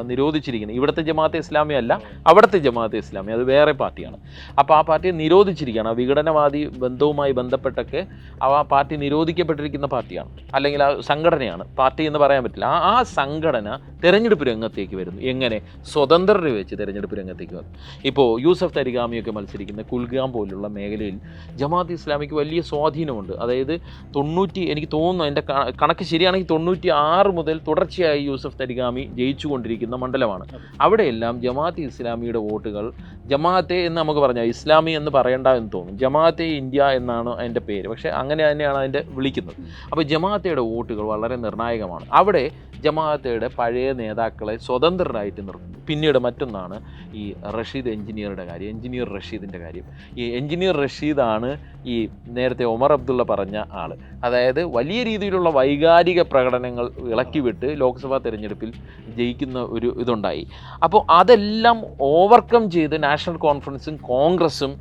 നിരോധിച്ചിരിക്കുന്നത്. ഇവിടുത്തെ ജമാഅത്തെ ഇസ്ലാമി അല്ല അവിടുത്തെ ജമാഅത്തെ ഇസ്ലാമി. അത് വേറെ പാർട്ടിയാണ്. അപ്പോൾ ആ പാർട്ടിയെ നിരോധിച്ചിരിക്കുകയാണ്. ആ വിഘടനവാദി ബന്ധവുമായി ബന്ധപ്പെട്ടൊക്കെ ആ പാർട്ടി നിരോധിക്കപ്പെട്ടിരിക്കുന്ന പാർട്ടിയാണ്. അല്ലെങ്കിൽ ആ സംഘടനയാണ്. പാർട്ടി എന്ന് പറയാൻ പറ്റില്ല. ആ ആ സംഘടന തെരഞ്ഞെടുപ്പ് രംഗത്തേക്ക് വരുന്നു. എങ്ങനെ? സ്വതന്ത്രരെ വെച്ച് തെരഞ്ഞെടുപ്പ് രംഗത്തേക്ക് വന്നു. ഇപ്പോൾ യൂസഫ് തരിഗാമിയൊക്കെ മത്സരിക്കുന്ന കുൽഗാം പോലുള്ള മേഖലയിൽ ജമാഅത്ത് ഇസ്ലാമിക്ക് വലിയ സ്വാധീനമുണ്ട്. അതായത് തൊണ്ണൂറ്റി എനിക്ക് തോന്നുന്നു എന്റെ കണക്ക് കണക്ക് ശരിയാണെങ്കിൽ തൊണ്ണൂറ്റി ആറ് മുതൽ തുടർച്ചയായി യൂസഫ് തരിഗാമി ജയിച്ചുകൊണ്ടിരിക്കുന്ന മണ്ഡലമാണ്. അവിടെയെല്ലാം ജമാഅത്തെ ഇസ്ലാമിയുടെ വോട്ടുകൾ ജമാഅത്തെ എന്ന് നമുക്ക് പറഞ്ഞാൽ ഇസ്ലാമി എന്ന് പറയണ്ട എന്ന് തോന്നും. ജമാഅത്തെ ഇന്ത്യ എന്നാണ് അതിന്റെ പേര്. പക്ഷേ അങ്ങനെ തന്നെയാണ് അതിന്റെ വിളിക്കുന്നത്. അപ്പോൾ ജമാഅത്തയുടെ വോട്ടുകൾ വളരെ നിർണായകമാണ്. അവിടെ ജമാഅത്തയുടെ പഴയ നേതാക്കളെ സ്വതന്ത്രരായിട്ട് നിർത്തുന്നു. പിന്നീട് മറ്റൊന്നാണ് ഈ റഷീദ് എഞ്ചിനീയറുടെ കാര്യം. എഞ്ചിനീയർ റഷീദിന്റെ കാര്യം. ഈ എഞ്ചിനീയർ റഷീദാണ് ഈ നേരത്തെ ഒമർ അബ്ദുള്ള പറഞ്ഞ ആൾ അതായത് വലിയ രീതിയിലുള്ള വൈകാരിക പ്രകടനങ്ങൾ ഇളക്കിവിട്ട് ലോക്സഭാ തെരഞ്ഞെടുപ്പിൽ ജയിക്കുന്ന ഒരു ഇതുണ്ടായി. അപ്പോൾ അതെല്ലാം ഓവർകം ചെയ്ത് നാഷണൽ കോൺഫറൻസും കോൺഗ്രസും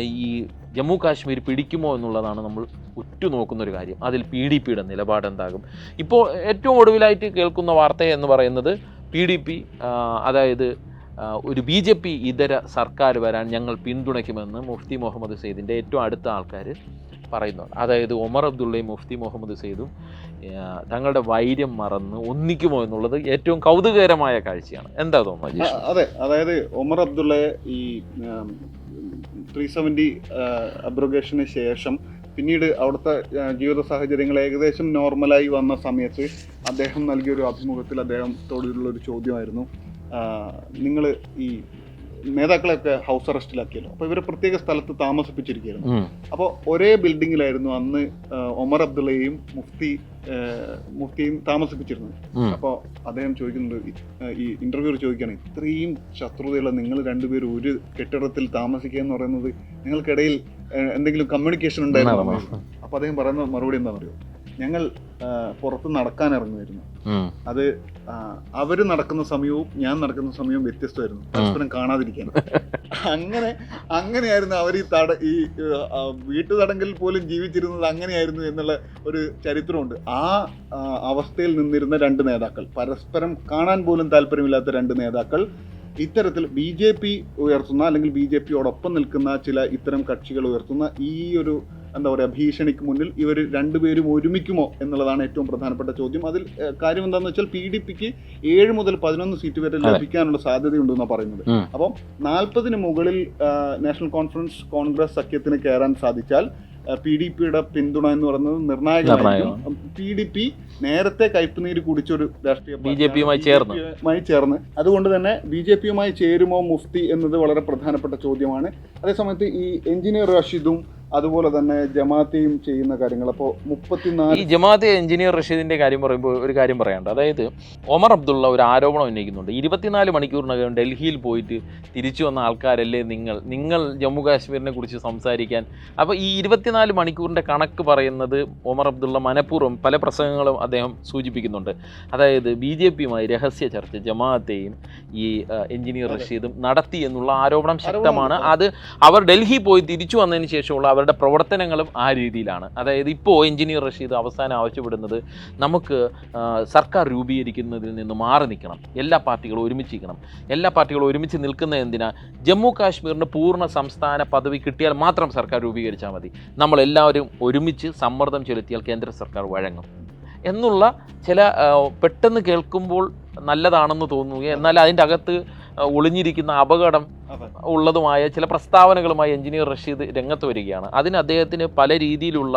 ഈ ജമ്മു കാശ്മീർ പിടിക്കുമോ എന്നുള്ളതാണ് നമ്മൾ ഉറ്റുനോക്കുന്ന ഒരു കാര്യം. അതിൽ പി ഡി പിയുടെ നിലപാടെന്താകും ഇപ്പോൾ ഏറ്റവും ഒടുവിലായിട്ട് കേൾക്കുന്ന വാർത്ത എന്ന് പറയുന്നത് പി ഡി പി അതായത് ഒരു ബി ജെ പി ഇതര സർക്കാർ വരാൻ ഞങ്ങൾ പിന്തുണയ്ക്കുമെന്ന് മുഫ്തി മുഹമ്മദ് സെയ്ദിന്റെ ഏറ്റവും അടുത്ത ആൾക്കാർ പറയുന്നുണ്ട്. അതായത് ഉമർ അബ്ദുള്ളയും മുഫ്തി മുഹമ്മദ് സെയ്ദും തങ്ങളുടെ വൈര്യം മറന്ന് ഒന്നിക്കുമോ എന്നുള്ളത് ഏറ്റവും കൗതുകകരമായ കാഴ്ചയാണ്. എന്താ തോന്നുന്നത് അതെ അതായത് ഉമർ അബ്ദുള്ളയെ ഈ ത്രീ സെവന്റി അബ്രോഗേഷന് ശേഷം പിന്നീട് അവിടുത്തെ ജീവിത സാഹചര്യങ്ങൾ ഏകദേശം നോർമലായി വന്ന സമയത്ത് അദ്ദേഹം നൽകിയ ഒരു അഭിമുഖത്തിൽ അദ്ദേഹത്തോടുള്ള ഒരു ചോദ്യമായിരുന്നു. നിങ്ങൾ ഈ നേതാക്കളെയൊക്കെ ഹൗസ് അറസ്റ്റിലാക്കിയല്ലോ അപ്പോൾ ഇവരെ പ്രത്യേക സ്ഥലത്ത് താമസിപ്പിച്ചിരിക്കുകയായിരുന്നു. അപ്പോൾ ഒരേ ബിൽഡിങ്ങിലായിരുന്നു അന്ന് ഒമർ അബ്ദുള്ളയും മുഫ്തി മുഫ്തിയും താമസിപ്പിച്ചിരുന്നത്. അപ്പോൾ അദ്ദേഹം ചോദിക്കുന്നുണ്ട് ഈ- ഇന്റർവ്യൂ ചോദിക്കുകയാണ് ഇത്രയും ശത്രുതയുള്ള നിങ്ങൾ രണ്ടുപേരും ഒരു കെട്ടിടത്തിൽ താമസിക്കുക എന്ന് പറയുന്നത് നിങ്ങൾക്കിടയിൽ എന്തെങ്കിലും കമ്മ്യൂണിക്കേഷൻ ഉണ്ടായിരുന്നു? അപ്പോൾ അദ്ദേഹം പറയുന്ന മറുപടി എന്താ പറയുക ഞങ്ങൾ പുറത്ത് നടക്കാൻ ഇറങ്ങുമായിരുന്നു അത് അവർ നടക്കുന്ന സമയവും ഞാൻ നടക്കുന്ന സമയവും വ്യത്യസ്തമായിരുന്നു. പരസ്പരം കാണാതിരിക്കാൻ. അങ്ങനെ അങ്ങനെയായിരുന്നു അവർ ഈ തട ഈ വീട്ടു തടങ്കിൽ പോലും ജീവിച്ചിരുന്നത് അങ്ങനെയായിരുന്നു എന്നുള്ള ഒരു ചരിത്രമുണ്ട്. ആ ആ, അവസ്ഥയിൽ നിന്നിരുന്ന രണ്ട് നേതാക്കൾ പരസ്പരം കാണാൻ പോലും താല്പര്യമില്ലാത്ത രണ്ട് നേതാക്കൾ ഇത്തരത്തിൽ ബി ജെ പി ഉയർത്തുന്ന അല്ലെങ്കിൽ ബി ജെ പിയോടൊപ്പം നിൽക്കുന്ന ചില ഇത്തരം കക്ഷികൾ ഉയർത്തുന്ന ഈ ഒരു എന്താ പറയുക ഭീഷണിക്ക് മുന്നിൽ ഇവർ രണ്ടുപേരും ഒരുമിക്കുമോ എന്നുള്ളതാണ് ഏറ്റവും പ്രധാനപ്പെട്ട ചോദ്യം. അതിൽ കാര്യം എന്താണെന്ന് വെച്ചാൽ പി ഡി പിക്ക് ഏഴ് മുതൽ പതിനൊന്ന് സീറ്റ് വരെ. ലഭിക്കാനുള്ള സാധ്യതയുണ്ടെന്നാണ് പറയുന്നത്. അപ്പം നാൽപ്പതിന് മുകളിൽ നാഷണൽ കോൺഫറൻസ് കോൺഗ്രസ് സഖ്യത്തിന് കയറാൻ സാധിച്ചാൽ പി ഡി പിയുടെ പിന്തുണ എന്ന് പറയുന്നത് നിർണായകമായിരിക്കും. പി ഡി പി നേരത്തെ കയ്പുനീര് കുടിച്ചൊരു രാഷ്ട്രീയ BJP യുമായി ചേർന്ന്. യുമായി ചേർന്ന്. അതുകൊണ്ട് തന്നെ ബി ജെ പിയുമായി ചേരുമോ മുഫ്തി എന്നത് വളരെ പ്രധാനപ്പെട്ട ചോദ്യമാണ്. അതേസമയത്ത് ഈ എഞ്ചിനീയർ റഷീദും അതുപോലെ തന്നെ ജമാഅത്തെയും ചെയ്യുന്ന കാര്യങ്ങൾ. അപ്പോൾ ഈ മുപ്പത്തിനാല് ജമാഅത്തെ എഞ്ചിനീയർ റഷീദിന്റെ കാര്യം പറയുമ്പോൾ ഒരു കാര്യം പറയാനുണ്ട്. അതായത് ഒമർ അബ്ദുള്ള ഒരു ആരോപണം ഉന്നയിക്കുന്നുണ്ട്. ഇരുപത്തിനാല് മണിക്കൂറിനകം ഡൽഹിയിൽ പോയിട്ട് തിരിച്ചു വന്ന ആൾക്കാരല്ലേ നിങ്ങൾ? നിങ്ങൾ ജമ്മു കാശ്മീരിനെ കുറിച്ച് സംസാരിക്കാൻ. അപ്പോൾ ഈ ഇരുപത്തിനാല് മണിക്കൂറിന്റെ കണക്ക് പറയുന്നത് ഒമർ അബ്ദുള്ള മനഃപൂർവം പല പ്രസംഗങ്ങളും അദ്ദേഹം സൂചിപ്പിക്കുന്നുണ്ട്. അതായത് ബി ജെ പിയുമായി രഹസ്യ ചർച്ച ജമാഅത്തെയും ഈ എഞ്ചിനീയർ റഷീദും നടത്തി എന്നുള്ള ആരോപണം ശക്തമാണ്. അത് അവർ ഡൽഹി പോയി തിരിച്ചു വന്നതിന് ശേഷമുള്ള അവരുടെ പ്രവർത്തനങ്ങളും ആ രീതിയിലാണ്. അതായത് ഇപ്പോൾ എഞ്ചിനീയർ റഷീദ് അവസാനം ആവശ്യപ്പെടുന്നത് നമുക്ക് സർക്കാർ രൂപീകരിക്കുന്നതിൽ നിന്ന് മാറി നിൽക്കണം. എല്ലാ പാർട്ടികളും ഒരുമിച്ച് നിൽക്കണം എല്ലാ പാർട്ടികളും ഒരുമിച്ച് നിൽക്കുന്ന എന്തിനാ? ജമ്മു കാശ്മീരിന് പൂർണ സംസ്ഥാന പദവി കിട്ടിയാൽ മാത്രം സർക്കാർ രൂപീകരിച്ചാൽ മതി. നമ്മളെല്ലാവരും ഒരുമിച്ച് സമ്മർദ്ദം ചെലുത്തിയാൽ കേന്ദ്ര സർക്കാർ വഴങ്ങും. എന്നുള്ള ചില പെട്ടെന്ന് കേൾക്കുമ്പോൾ നല്ലതാണെന്ന് തോന്നുകയും എന്നാൽ അതിന്റെ അകത്ത് ഒളിഞ്ഞിരിക്കുന്ന അപകടം ഉള്ളതുമായ ചില പ്രസ്താവനകളുമായി എഞ്ചിനീയർ റഷീദ് രംഗത്ത് വരികയാണ്. അതിന് അദ്ദേഹത്തിന് പല രീതിയിലുള്ള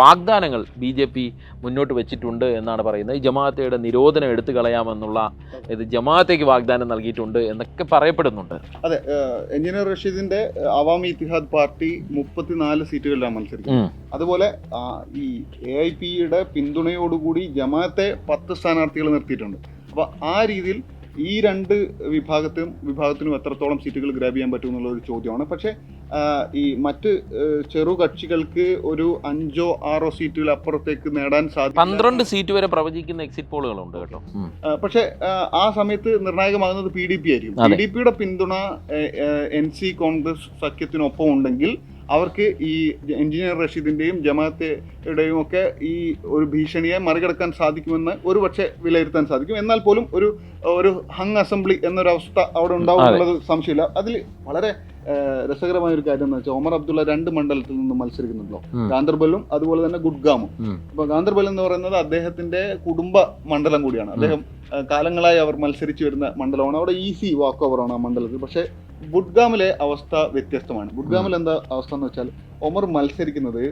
വാഗ്ദാനങ്ങൾ ബി ജെ പി മുന്നോട്ട് വെച്ചിട്ടുണ്ട് എന്നാണ് പറയുന്നത്. ജമാഅത്തയുടെ നിരോധനം എടുത്തു കളയാമെന്നുള്ള ഇത് ജമാഅത്തേക്ക് വാഗ്ദാനം നൽകിയിട്ടുണ്ട് എന്നൊക്കെ പറയപ്പെടുന്നുണ്ട്. അതെ എഞ്ചിനീയർ റഷീദിന്റെ അവാമി ഇത്തിഹാദ് പാർട്ടി മുപ്പത്തിനാല് സീറ്റുകളിലാണ് മത്സരിക്കുന്നത് അതുപോലെ ഈ എ ഐ പിയുടെ പിന്തുണയോടുകൂടി ജമാഅത്തെ പത്ത് സ്ഥാനാർത്ഥികൾ നിർത്തിയിട്ടുണ്ട്. അപ്പോൾ ആ രീതിയിൽ ഈ രണ്ട് വിഭാഗത്തിനും വിഭാഗത്തിനും എത്രത്തോളം സീറ്റുകൾ ഗ്രാബ് ചെയ്യാൻ പറ്റും എന്നുള്ള ഒരു ചോദ്യമാണ്. പക്ഷേ ഈ മറ്റ് ചെറു കക്ഷികൾക്ക് ഒരു അഞ്ചോ ആറോ സീറ്റുകൾ അപ്പുറത്തേക്ക് നേടാൻ സാധിക്കും. പന്ത്രണ്ട് സീറ്റ് വരെ പ്രവചിക്കുന്ന എക്സിറ്റ് പോളുകൾ ഉണ്ട് കേട്ടോ പക്ഷെ ആ, സമയത്ത് നിർണായകമാകുന്നത് പി ഡി പി ആയിരിക്കും. പി ഡി പിയുടെ പിന്തുണ എൻ സി കോൺഗ്രസ് സഖ്യത്തിനൊപ്പം ഉണ്ടെങ്കിൽ അവർക്ക് ഈ എഞ്ചിനീയർ റഷീദിന്റെയും ജമാഅത്തയുടെയും ഒക്കെ ഈ ഒരു ഭീഷണിയെ മറികടക്കാൻ സാധിക്കുമെന്ന് ഒരു പക്ഷേ വിലയിരുത്താൻ സാധിക്കും. എന്നാൽ പോലും ഒരു ഒരു ഹങ് അസംബ്ലി എന്നൊരവസ്ഥ അവിടെ ഉണ്ടാവും. എന്നുള്ളത് സംശയമില്ല. അതിൽ വളരെ രസകരമായ ഒരു കാര്യം എന്ന് വെച്ചാൽ ഒമർ അബ്ദുള്ള രണ്ട് മണ്ഡലത്തിൽ നിന്ന് മത്സരിക്കുന്നുണ്ടോ ഗാന്ധർബലും ഗാന്ദർബലും അതുപോലെ തന്നെ ഗുഡ്ഗാമും. അപ്പൊ ഗാന്ദർബൽ എന്ന് പറയുന്നത് അദ്ദേഹത്തിന്റെ കുടുംബ മണ്ഡലം കൂടിയാണ്. അദ്ദേഹം കാലങ്ങളായി അവർ മത്സരിച്ചു വരുന്ന മണ്ഡലമാണ്. അവിടെ ഈസി വാക്ക് ഓവർ ആണ് ആ മണ്ഡലത്തിൽ. പക്ഷേ ബുഡ്ഗാമിലെ അവസ്ഥ വ്യത്യസ്തമാണ്. ബുഡ്ഗാമിൽ എന്താ അവസ്ഥ എന്ന് വെച്ചാൽ ഒമർ മത്സരിക്കുന്നത്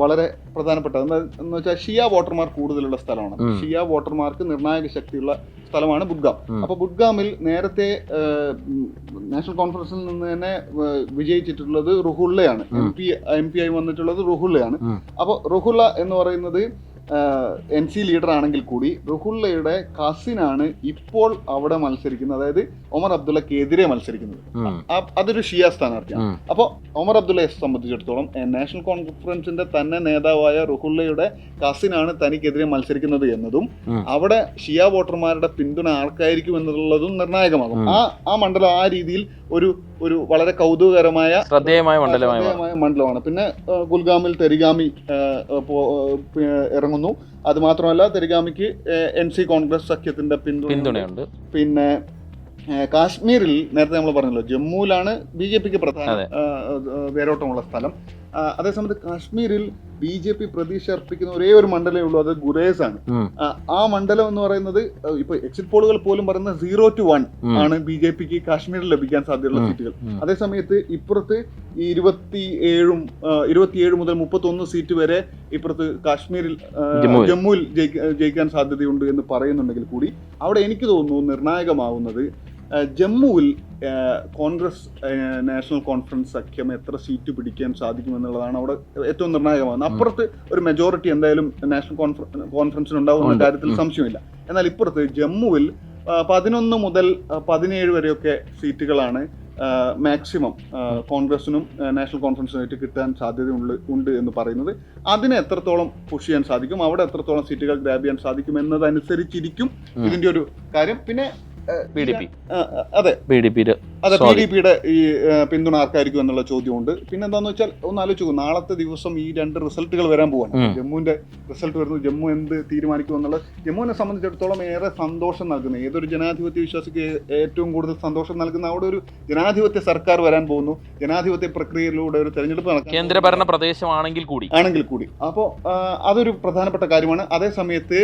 വളരെ പ്രധാനപ്പെട്ട എന്ന് വെച്ചാൽ ഷിയ വോട്ടർമാർ കൂടുതലുള്ള സ്ഥലമാണ്. ഷിയ വോട്ടർമാർക്ക് നിർണായക ശക്തിയുള്ള സ്ഥലമാണ് ബുഡ്ഗാം. അപ്പൊ ബുഡ്ഗാമിൽ നേരത്തെ നാഷണൽ കോൺഫറൻസിൽ നിന്ന് തന്നെ വിജയിച്ചിട്ടുള്ളത് റുഹുള്ളയാണ്. എം പി എം പി ആയി വന്നിട്ടുള്ളത് റുഹുള്ളയാണ്. അപ്പോൾ റുഹുള്ള എന്ന് പറയുന്നത് എൻ സി ലീഡർ ആണെങ്കിൽ കൂടി റുഹുള്ളയുടെ കസിനാണ് ഇപ്പോൾ അവിടെ മത്സരിക്കുന്നത്. അതായത് ഒമർ അബ്ദുള്ളക്ക് എതിരെ മത്സരിക്കുന്നത്. അതൊരു ഷിയ സ്ഥാനാർത്ഥിയാണ്. അപ്പൊ അപ്പോൾ ഒമർ അബ്ദുള്ളയെ സംബന്ധിച്ചിടത്തോളം നാഷണൽ കോൺഫറൻസിന്റെ തന്നെ നേതാവായ റുഹുള്ളയുടെ കസിനാണ് തനിക്കെതിരെ മത്സരിക്കുന്നത് എന്നതും അവിടെ ഷിയ വോട്ടർമാരുടെ പിന്തുണ ആർക്കായിരിക്കും എന്നുള്ളതും നിർണായകമാകും. ആ ആ മണ്ഡലം ആ രീതിയിൽ ഒരു ഒരു വളരെ കൗതുകകരമായ ശ്രദ്ധേയമായ മണ്ഡലമായ. മണ്ഡലമാണ്. പിന്നെ ഗുൽഗാമിൽ തെരിഗാമി ഇറങ്ങുന്നു. അത് മാത്രമല്ല തെരിഗാമിക്ക് എൻ സി കോൺഗ്രസ് സഖ്യത്തിന്റെ പിന്തുണയുണ്ട്. പിന്നെ കാശ്മീരിൽ നേരത്തെ നമ്മൾ പറഞ്ഞല്ലോ ജമ്മുവിലാണ് ബി ജെ പിക്ക് പ്രധാന വേരോട്ടമുള്ള സ്ഥലം. അതേസമയത്ത് കാശ്മീരിൽ ബി ജെ പി പ്രതീക്ഷ അർപ്പിക്കുന്ന ഒരേ ഒരു മണ്ഡലമേ ഉള്ളൂ അത് ഗുരേസ് ആണ് ആ, മണ്ഡലം എന്ന് പറയുന്നത് ഇപ്പൊ എക്സിറ്റ് പോളുകൾ പോലും പറയുന്നത് സീറോ ടു വൺ ആണ് ബി ജെ പിക്ക് കാശ്മീരിൽ ലഭിക്കാൻ സാധ്യതയുള്ള സീറ്റുകൾ. അതേസമയത്ത് ഇപ്പുറത്ത് ഈ ഇരുപത്തി ഏഴും ഇരുപത്തിയേഴ് മുതൽ മുപ്പത്തൊന്ന് സീറ്റ് വരെ ഇപ്പുറത്ത് കാശ്മീരിൽ ജമ്മുവിൽ. ജയിക്കാൻ സാധ്യതയുണ്ട് എന്ന് പറയുന്നുണ്ടെങ്കിൽ കൂടി അവിടെ എനിക്ക് തോന്നുന്നു നിർണായകമാവുന്നത് ജമ്മുവിൽ കോൺഗ്രസ് നാഷണൽ കോൺഫറൻസ് സഖ്യം എത്ര സീറ്റ് പിടിക്കാൻ സാധിക്കുമെന്നുള്ളതാണ് അവിടെ ഏറ്റവും നിർണായകമാകുന്നത്. അപ്പുറത്ത് ഒരു മെജോറിറ്റി എന്തായാലും നാഷണൽ കോൺഫറ- കോൺഫറൻസിന് ഉണ്ടാവുന്ന കാര്യത്തിൽ. സംശയമില്ല. എന്നാൽ ഇപ്പുറത്ത് ജമ്മുവിൽ പതിനൊന്ന് മുതൽ പതിനേഴ് വരെയൊക്കെ സീറ്റുകളാണ് മാക്സിമം കോൺഗ്രസിനും നാഷണൽ കോൺഫറൻസിനുമായിട്ട് കിട്ടാൻ സാധ്യതയുണ്ട് ഉണ്ട് എന്ന് പറയുന്നത്. അതിനെ എത്രത്തോളം പുഷ് ചെയ്യാൻ സാധിക്കും? അവിടെ എത്രത്തോളം സീറ്റുകൾ ഗ്രാബ് ചെയ്യാൻ സാധിക്കും എന്നതനുസരിച്ചിരിക്കും. ഇതിന്റെ ഒരു കാര്യം. പിന്നെ പി ഡി പി. അതെ. ബി ഡി പിയുടെ അതെ Sorry. ഡി പിയുടെ ഈ പിന്തുണ ആർക്കായിരിക്കും എന്നുള്ള ചോദ്യമുണ്ട്. പിന്നെ എന്താന്ന് വെച്ചാൽ ഒന്ന് ആലോചിച്ചു നാളത്തെ ദിവസം ഈ രണ്ട് റിസൾട്ടുകൾ വരാൻ പോവാണ്. ജമ്മുവിന്റെ റിസൾട്ട് വരുന്നു ജമ്മു എന്ത് തീരുമാനിക്കും എന്നുള്ളത് ജമ്മുവിനെ സംബന്ധിച്ചിടത്തോളം ഏറെ സന്തോഷം നൽകുന്ന. ഏതൊരു ജനാധിപത്യ വിശ്വാസിക്ക് ഏറ്റവും കൂടുതൽ സന്തോഷം നൽകുന്ന അവിടെ ഒരു ജനാധിപത്യ സർക്കാർ വരാൻ പോകുന്നു. ജനാധിപത്യ പ്രക്രിയയിലൂടെ ഒരു തെരഞ്ഞെടുപ്പ് നടക്കും കേന്ദ്രഭരണ പ്രദേശമാണെങ്കിൽ കൂടി. ആണെങ്കിൽ കൂടി. അപ്പോൾ അതൊരു പ്രധാനപ്പെട്ട കാര്യമാണ്. അതേസമയത്ത്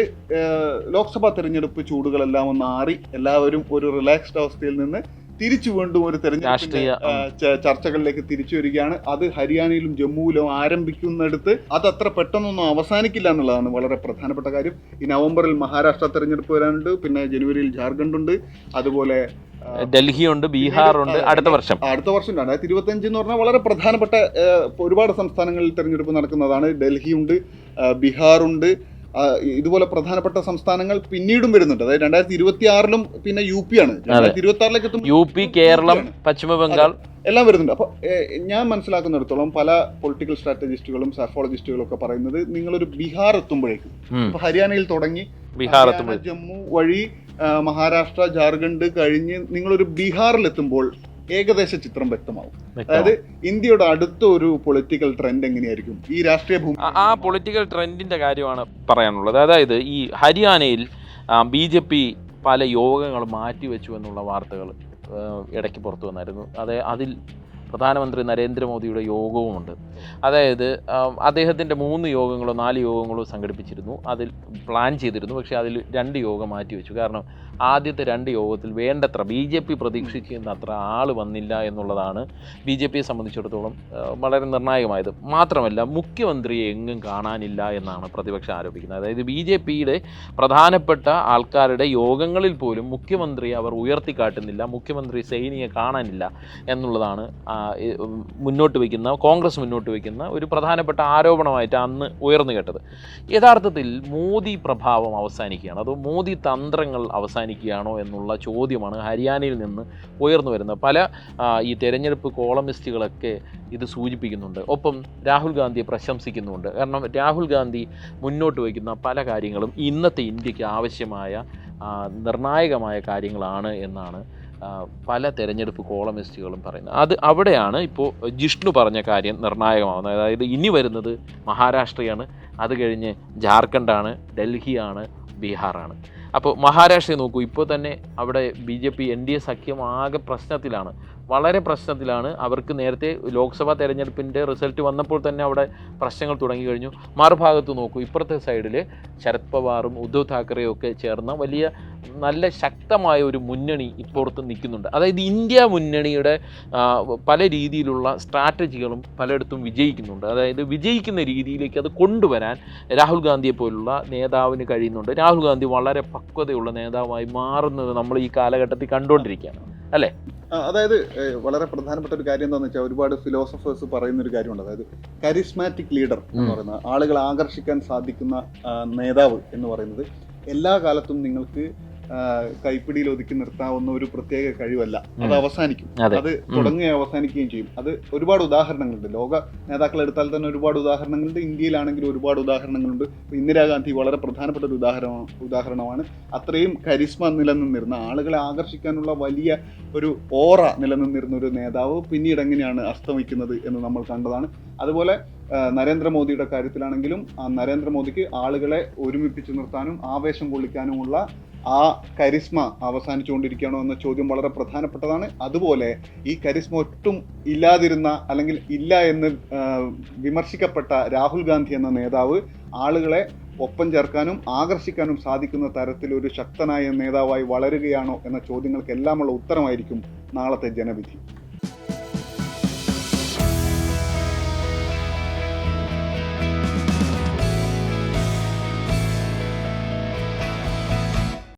ലോക്സഭാ തെരഞ്ഞെടുപ്പ് ചൂടുകളെല്ലാം ഒന്ന് മാറി എല്ലാവരും ഒരു റിലാക്സ്ഡ് അവസ്ഥയിൽ നിന്ന് തിരിച്ചു വീണ്ടും ഒരു ച- ചർച്ചകളിലേക്ക് തിരിച്ചു വരികയാണ്. അത് ഹരിയാനയിലും ജമ്മുവിലും ആരംഭിക്കുന്നിടത്ത് അത് അത്ര പെട്ടെന്നൊന്നും അവസാനിക്കില്ല എന്നുള്ളതാണ് വളരെ പ്രധാനപ്പെട്ട കാര്യം. ഈ നവംബറിൽ മഹാരാഷ്ട്ര തെരഞ്ഞെടുപ്പ് വരാനുണ്ട് പിന്നെ ജനുവരിയിൽ ജാർഖണ്ഡ് ഉണ്ട് അതുപോലെ ഡൽഹി ഉണ്ട് ബീഹാർ ഉണ്ട് അടുത്ത വർഷം. അടുത്ത വർഷം രണ്ടായിരത്തി ഇരുപത്തി അഞ്ച് എന്ന് പറഞ്ഞാൽ വളരെ പ്രധാനപ്പെട്ട ഒരുപാട് സംസ്ഥാനങ്ങളിൽ തെരഞ്ഞെടുപ്പ് നടക്കുന്നതാണ്. ഡൽഹി ഉണ്ട് ബീഹാർ ഉണ്ട് ഇതുപോലെ പ്രധാനപ്പെട്ട സംസ്ഥാനങ്ങൾ പിന്നീടും വരുന്നുണ്ട്. അതായത് രണ്ടായിരത്തി ഇരുപത്തി ആറിലും പിന്നെ യു പി ആണ്. രണ്ടായിരത്തി ഇരുപത്തി ആറിലേക്ക് എത്തും യു പി കേരളം പശ്ചിമ ബംഗാൾ. എല്ലാം വരുന്നുണ്ട്. അപ്പോൾ ഞാൻ മനസ്സിലാക്കുന്നിടത്തോളം പല പൊളിറ്റിക്കൽ സ്ട്രാറ്റജിസ്റ്റുകളും സൈഫോളജിസ്റ്റുകളും ഒക്കെ പറയുന്നത് നിങ്ങളൊരു ബീഹാർ എത്തുമ്പോഴേക്കും. ഇപ്പൊ ഹരിയാനയിൽ തുടങ്ങി ബീഹാർ ജമ്മു വഴി മഹാരാഷ്ട്ര ജാർഖണ്ഡ് കഴിഞ്ഞ് നിങ്ങളൊരു ബീഹാറിൽ എത്തുമ്പോൾ ഏകദേശ ചിത്രം വ്യക്തമാവും. അതായത് ഇന്ത്യയുടെ അടുത്ത ഒരു പൊളിറ്റിക്കൽ ട്രെൻഡ് എങ്ങനെയായിരിക്കും? ഈ രാഷ്ട്രീയ ഭൂമി ആ- പൊളിറ്റിക്കൽ ട്രെൻഡിന്റെ കാര്യമാണ് പറയാനുള്ളത്. അതായത് ഈ ഹരിയാനയിൽ ബി ജെ പി പല യോഗങ്ങൾ മാറ്റിവെച്ചു എന്നുള്ള വാർത്തകൾ ഇടയ്ക്ക് പുറത്തു വന്നായിരുന്നു. അതെ അതിൽ പ്രധാനമന്ത്രി നരേന്ദ്രമോദിയുടെ യോഗവുമുണ്ട്. അതായത് അദ്ദേഹത്തിന്റെ മൂന്ന് യോഗങ്ങളോ നാല് യോഗങ്ങളോ സംഘടിപ്പിച്ചിരുന്നു. അതിൽ പ്ലാൻ ചെയ്തിരുന്നു. പക്ഷേ അതിൽ രണ്ട് യോഗം മാറ്റിവെച്ചു. കാരണം ആദ്യത്തെ രണ്ട് യോഗത്തിൽ വേണ്ടത്ര ബി ജെ പി പ്രതീക്ഷിക്കുന്ന അത്ര ആൾ വന്നില്ല എന്നുള്ളതാണ് ബി ജെ പിയെ സംബന്ധിച്ചിടത്തോളം വളരെ നിർണായകമായത്. മാത്രമല്ല മുഖ്യമന്ത്രിയെ എങ്ങും കാണാനില്ല എന്നാണ് പ്രതിപക്ഷം ആരോപിക്കുന്നത്. അതായത് ബി ജെ പിയുടെ പ്രധാനപ്പെട്ട ആൾക്കാരുടെ യോഗങ്ങളിൽ പോലും മുഖ്യമന്ത്രിയെ അവർ ഉയർത്തിക്കാട്ടുന്നില്ല മുഖ്യമന്ത്രി സൈനിയെ കാണാനില്ല എന്നുള്ളതാണ് മുന്നോട്ട് വയ്ക്കുന്ന കോൺഗ്രസ് മുന്നോട്ട് വയ്ക്കുന്ന ഒരു പ്രധാനപ്പെട്ട ആരോപണമായിട്ട് അന്ന് ഉയർന്നു കേട്ടത്. യഥാർത്ഥത്തിൽ മോദി പ്രഭാവം അവസാനിക്കുകയാണ്. അതോ മോദി തന്ത്രങ്ങൾ അവസാനിക്കുകയാണോ എന്നുള്ള ചോദ്യമാണ് ഹരിയാനയിൽ നിന്ന് ഉയർന്നു വരുന്നത്. പല ഈ തെരഞ്ഞെടുപ്പ് കോളമിസ്റ്റുകളൊക്കെ ഇത് സൂചിപ്പിക്കുന്നുണ്ട്. ഒപ്പം രാഹുൽ ഗാന്ധിയെ പ്രശംസിക്കുന്നുണ്ട് കാരണം രാഹുൽ ഗാന്ധി മുന്നോട്ട് വയ്ക്കുന്ന പല കാര്യങ്ങളും ഇന്നത്തെ ഇന്ത്യയ്ക്ക് ആവശ്യമായ നിർണായകമായ കാര്യങ്ങളാണ് എന്നാണ് പല തെരഞ്ഞെടുപ്പ് കോളമിസ്റ്റുകളും പറയുന്നത്. അത് അവിടെയാണ് ഇപ്പോൾ ജിഷ്ണു പറഞ്ഞ കാര്യം നിർണായകമാവുന്നത്. അതായത് ഇനി വരുന്നത് മഹാരാഷ്ട്രയാണ്. അത് കഴിഞ്ഞ് ജാർഖണ്ഡാണ് ഡൽഹിയാണ് ബീഹാറാണ്. അപ്പോൾ മഹാരാഷ്ട്രയെ നോക്കൂ. ഇപ്പോൾ തന്നെ അവിടെ B J P N D A സഖ്യം ആകെ പ്രശ്നത്തിലാണ്. വളരെ പ്രശ്നത്തിലാണ്. അവർക്ക് നേരത്തെ ലോക്സഭാ തെരഞ്ഞെടുപ്പിന്റെ റിസൾട്ട് വന്നപ്പോൾ തന്നെ അവിടെ പ്രശ്നങ്ങൾ തുടങ്ങി കഴിഞ്ഞു മറുഭാഗത്ത് നോക്കൂ ഇപ്പുറത്തെ സൈഡിൽ ശരത് പവാറും ഉദ്ധവ് താക്കറെയും ഒക്കെ ചേർന്ന വലിയ നല്ല ശക്തമായ ഒരു മുന്നണി ഇപ്പുറത്ത് നിൽക്കുന്നുണ്ട്. അതായത് ഇന്ത്യ മുന്നണിയുടെ പല രീതിയിലുള്ള സ്ട്രാറ്റജികളും പലയിടത്തും വിജയിക്കുന്നുണ്ട്. അതായത് വിജയിക്കുന്ന രീതിയിലേക്ക് അത് കൊണ്ടുവരാൻ രാഹുൽ ഗാന്ധിയെ പോലുള്ള നേതാവിന് കഴിയുന്നുണ്ട്. രാഹുൽ ഗാന്ധി വളരെ പക്വതയുള്ള നേതാവായി മാറുന്നത് നമ്മൾ ഈ കാലഘട്ടത്തിൽ കണ്ടുകൊണ്ടിരിക്കുകയാണ്. ആ, അതായത് വളരെ പ്രധാനപ്പെട്ട ഒരു കാര്യം എന്താണെന്ന് വെച്ചാൽ ഒരുപാട് ഫിലോസഫേഴ്സ് പറയുന്ന ഒരു കാര്യമുണ്ട് അതായത് കരിസ്മാറ്റിക് ലീഡർ എന്ന്. പറയുന്ന ആളുകളെ ആകർഷിക്കാൻ സാധിക്കുന്ന നേതാവ് എന്ന് പറയുന്നത് എല്ലാ കാലത്തും നിങ്ങൾക്ക് കൈപ്പിടിയിൽ ഒതുക്കി നിർത്താവുന്ന ഒരു പ്രത്യേക കഴിവല്ല. അത് അവസാനിക്കും. അത്. തുടങ്ങുകയും അവസാനിക്കുകയും ചെയ്യും. അത് ഒരുപാട് ഉദാഹരണങ്ങളുണ്ട്. ലോക നേതാക്കൾ എടുത്താൽ തന്നെ ഒരുപാട് ഉദാഹരണങ്ങളുണ്ട്. ഇന്ത്യയിലാണെങ്കിലും ഒരുപാട് ഉദാഹരണങ്ങളുണ്ട്. ഇന്ദിരാഗാന്ധി വളരെ പ്രധാനപ്പെട്ട ഒരു ഉദാഹരണം ഉദാഹരണമാണ്. അത്രയും കരിസ്മ നിലനിന്നിരുന്ന ആളുകളെ ആകർഷിക്കാനുള്ള വലിയ ഒരു ഓറ നിലനിന്നിരുന്ന ഒരു നേതാവ് പിന്നീട് എങ്ങനെയാണ് അസ്തമിക്കുന്നത് എന്ന് നമ്മൾ കണ്ടതാണ്. അതുപോലെ നരേന്ദ്രമോദിയുടെ കാര്യത്തിലാണെങ്കിലും ആ നരേന്ദ്രമോദിക്ക് ആളുകളെ ഒരുമിപ്പിച്ച് നിർത്താനും ആവേശം കൊള്ളിക്കാനുമുള്ള ആ കരിസ്മ അവസാനിച്ചുകൊണ്ടിരിക്കുകയാണോ എന്ന ചോദ്യം വളരെ പ്രധാനപ്പെട്ടതാണ്. അതുപോലെ ഈ കരിസ്മ ഒട്ടും ഇല്ലാതിരുന്ന അല്ലെങ്കിൽ ഇല്ല എന്ന് വിമർശിക്കപ്പെട്ട രാഹുൽ ഗാന്ധി എന്ന നേതാവ് ആളുകളെ ഒപ്പം ചേർക്കാനും ആകർഷിക്കാനും സാധിക്കുന്ന തരത്തിൽ ഒരു ശക്തനായ നേതാവായി വളരുകയാണോ എന്ന ചോദ്യങ്ങൾക്കെല്ലാമുള്ള ഉത്തരമായിരിക്കും നാളത്തെ ജനവിധി.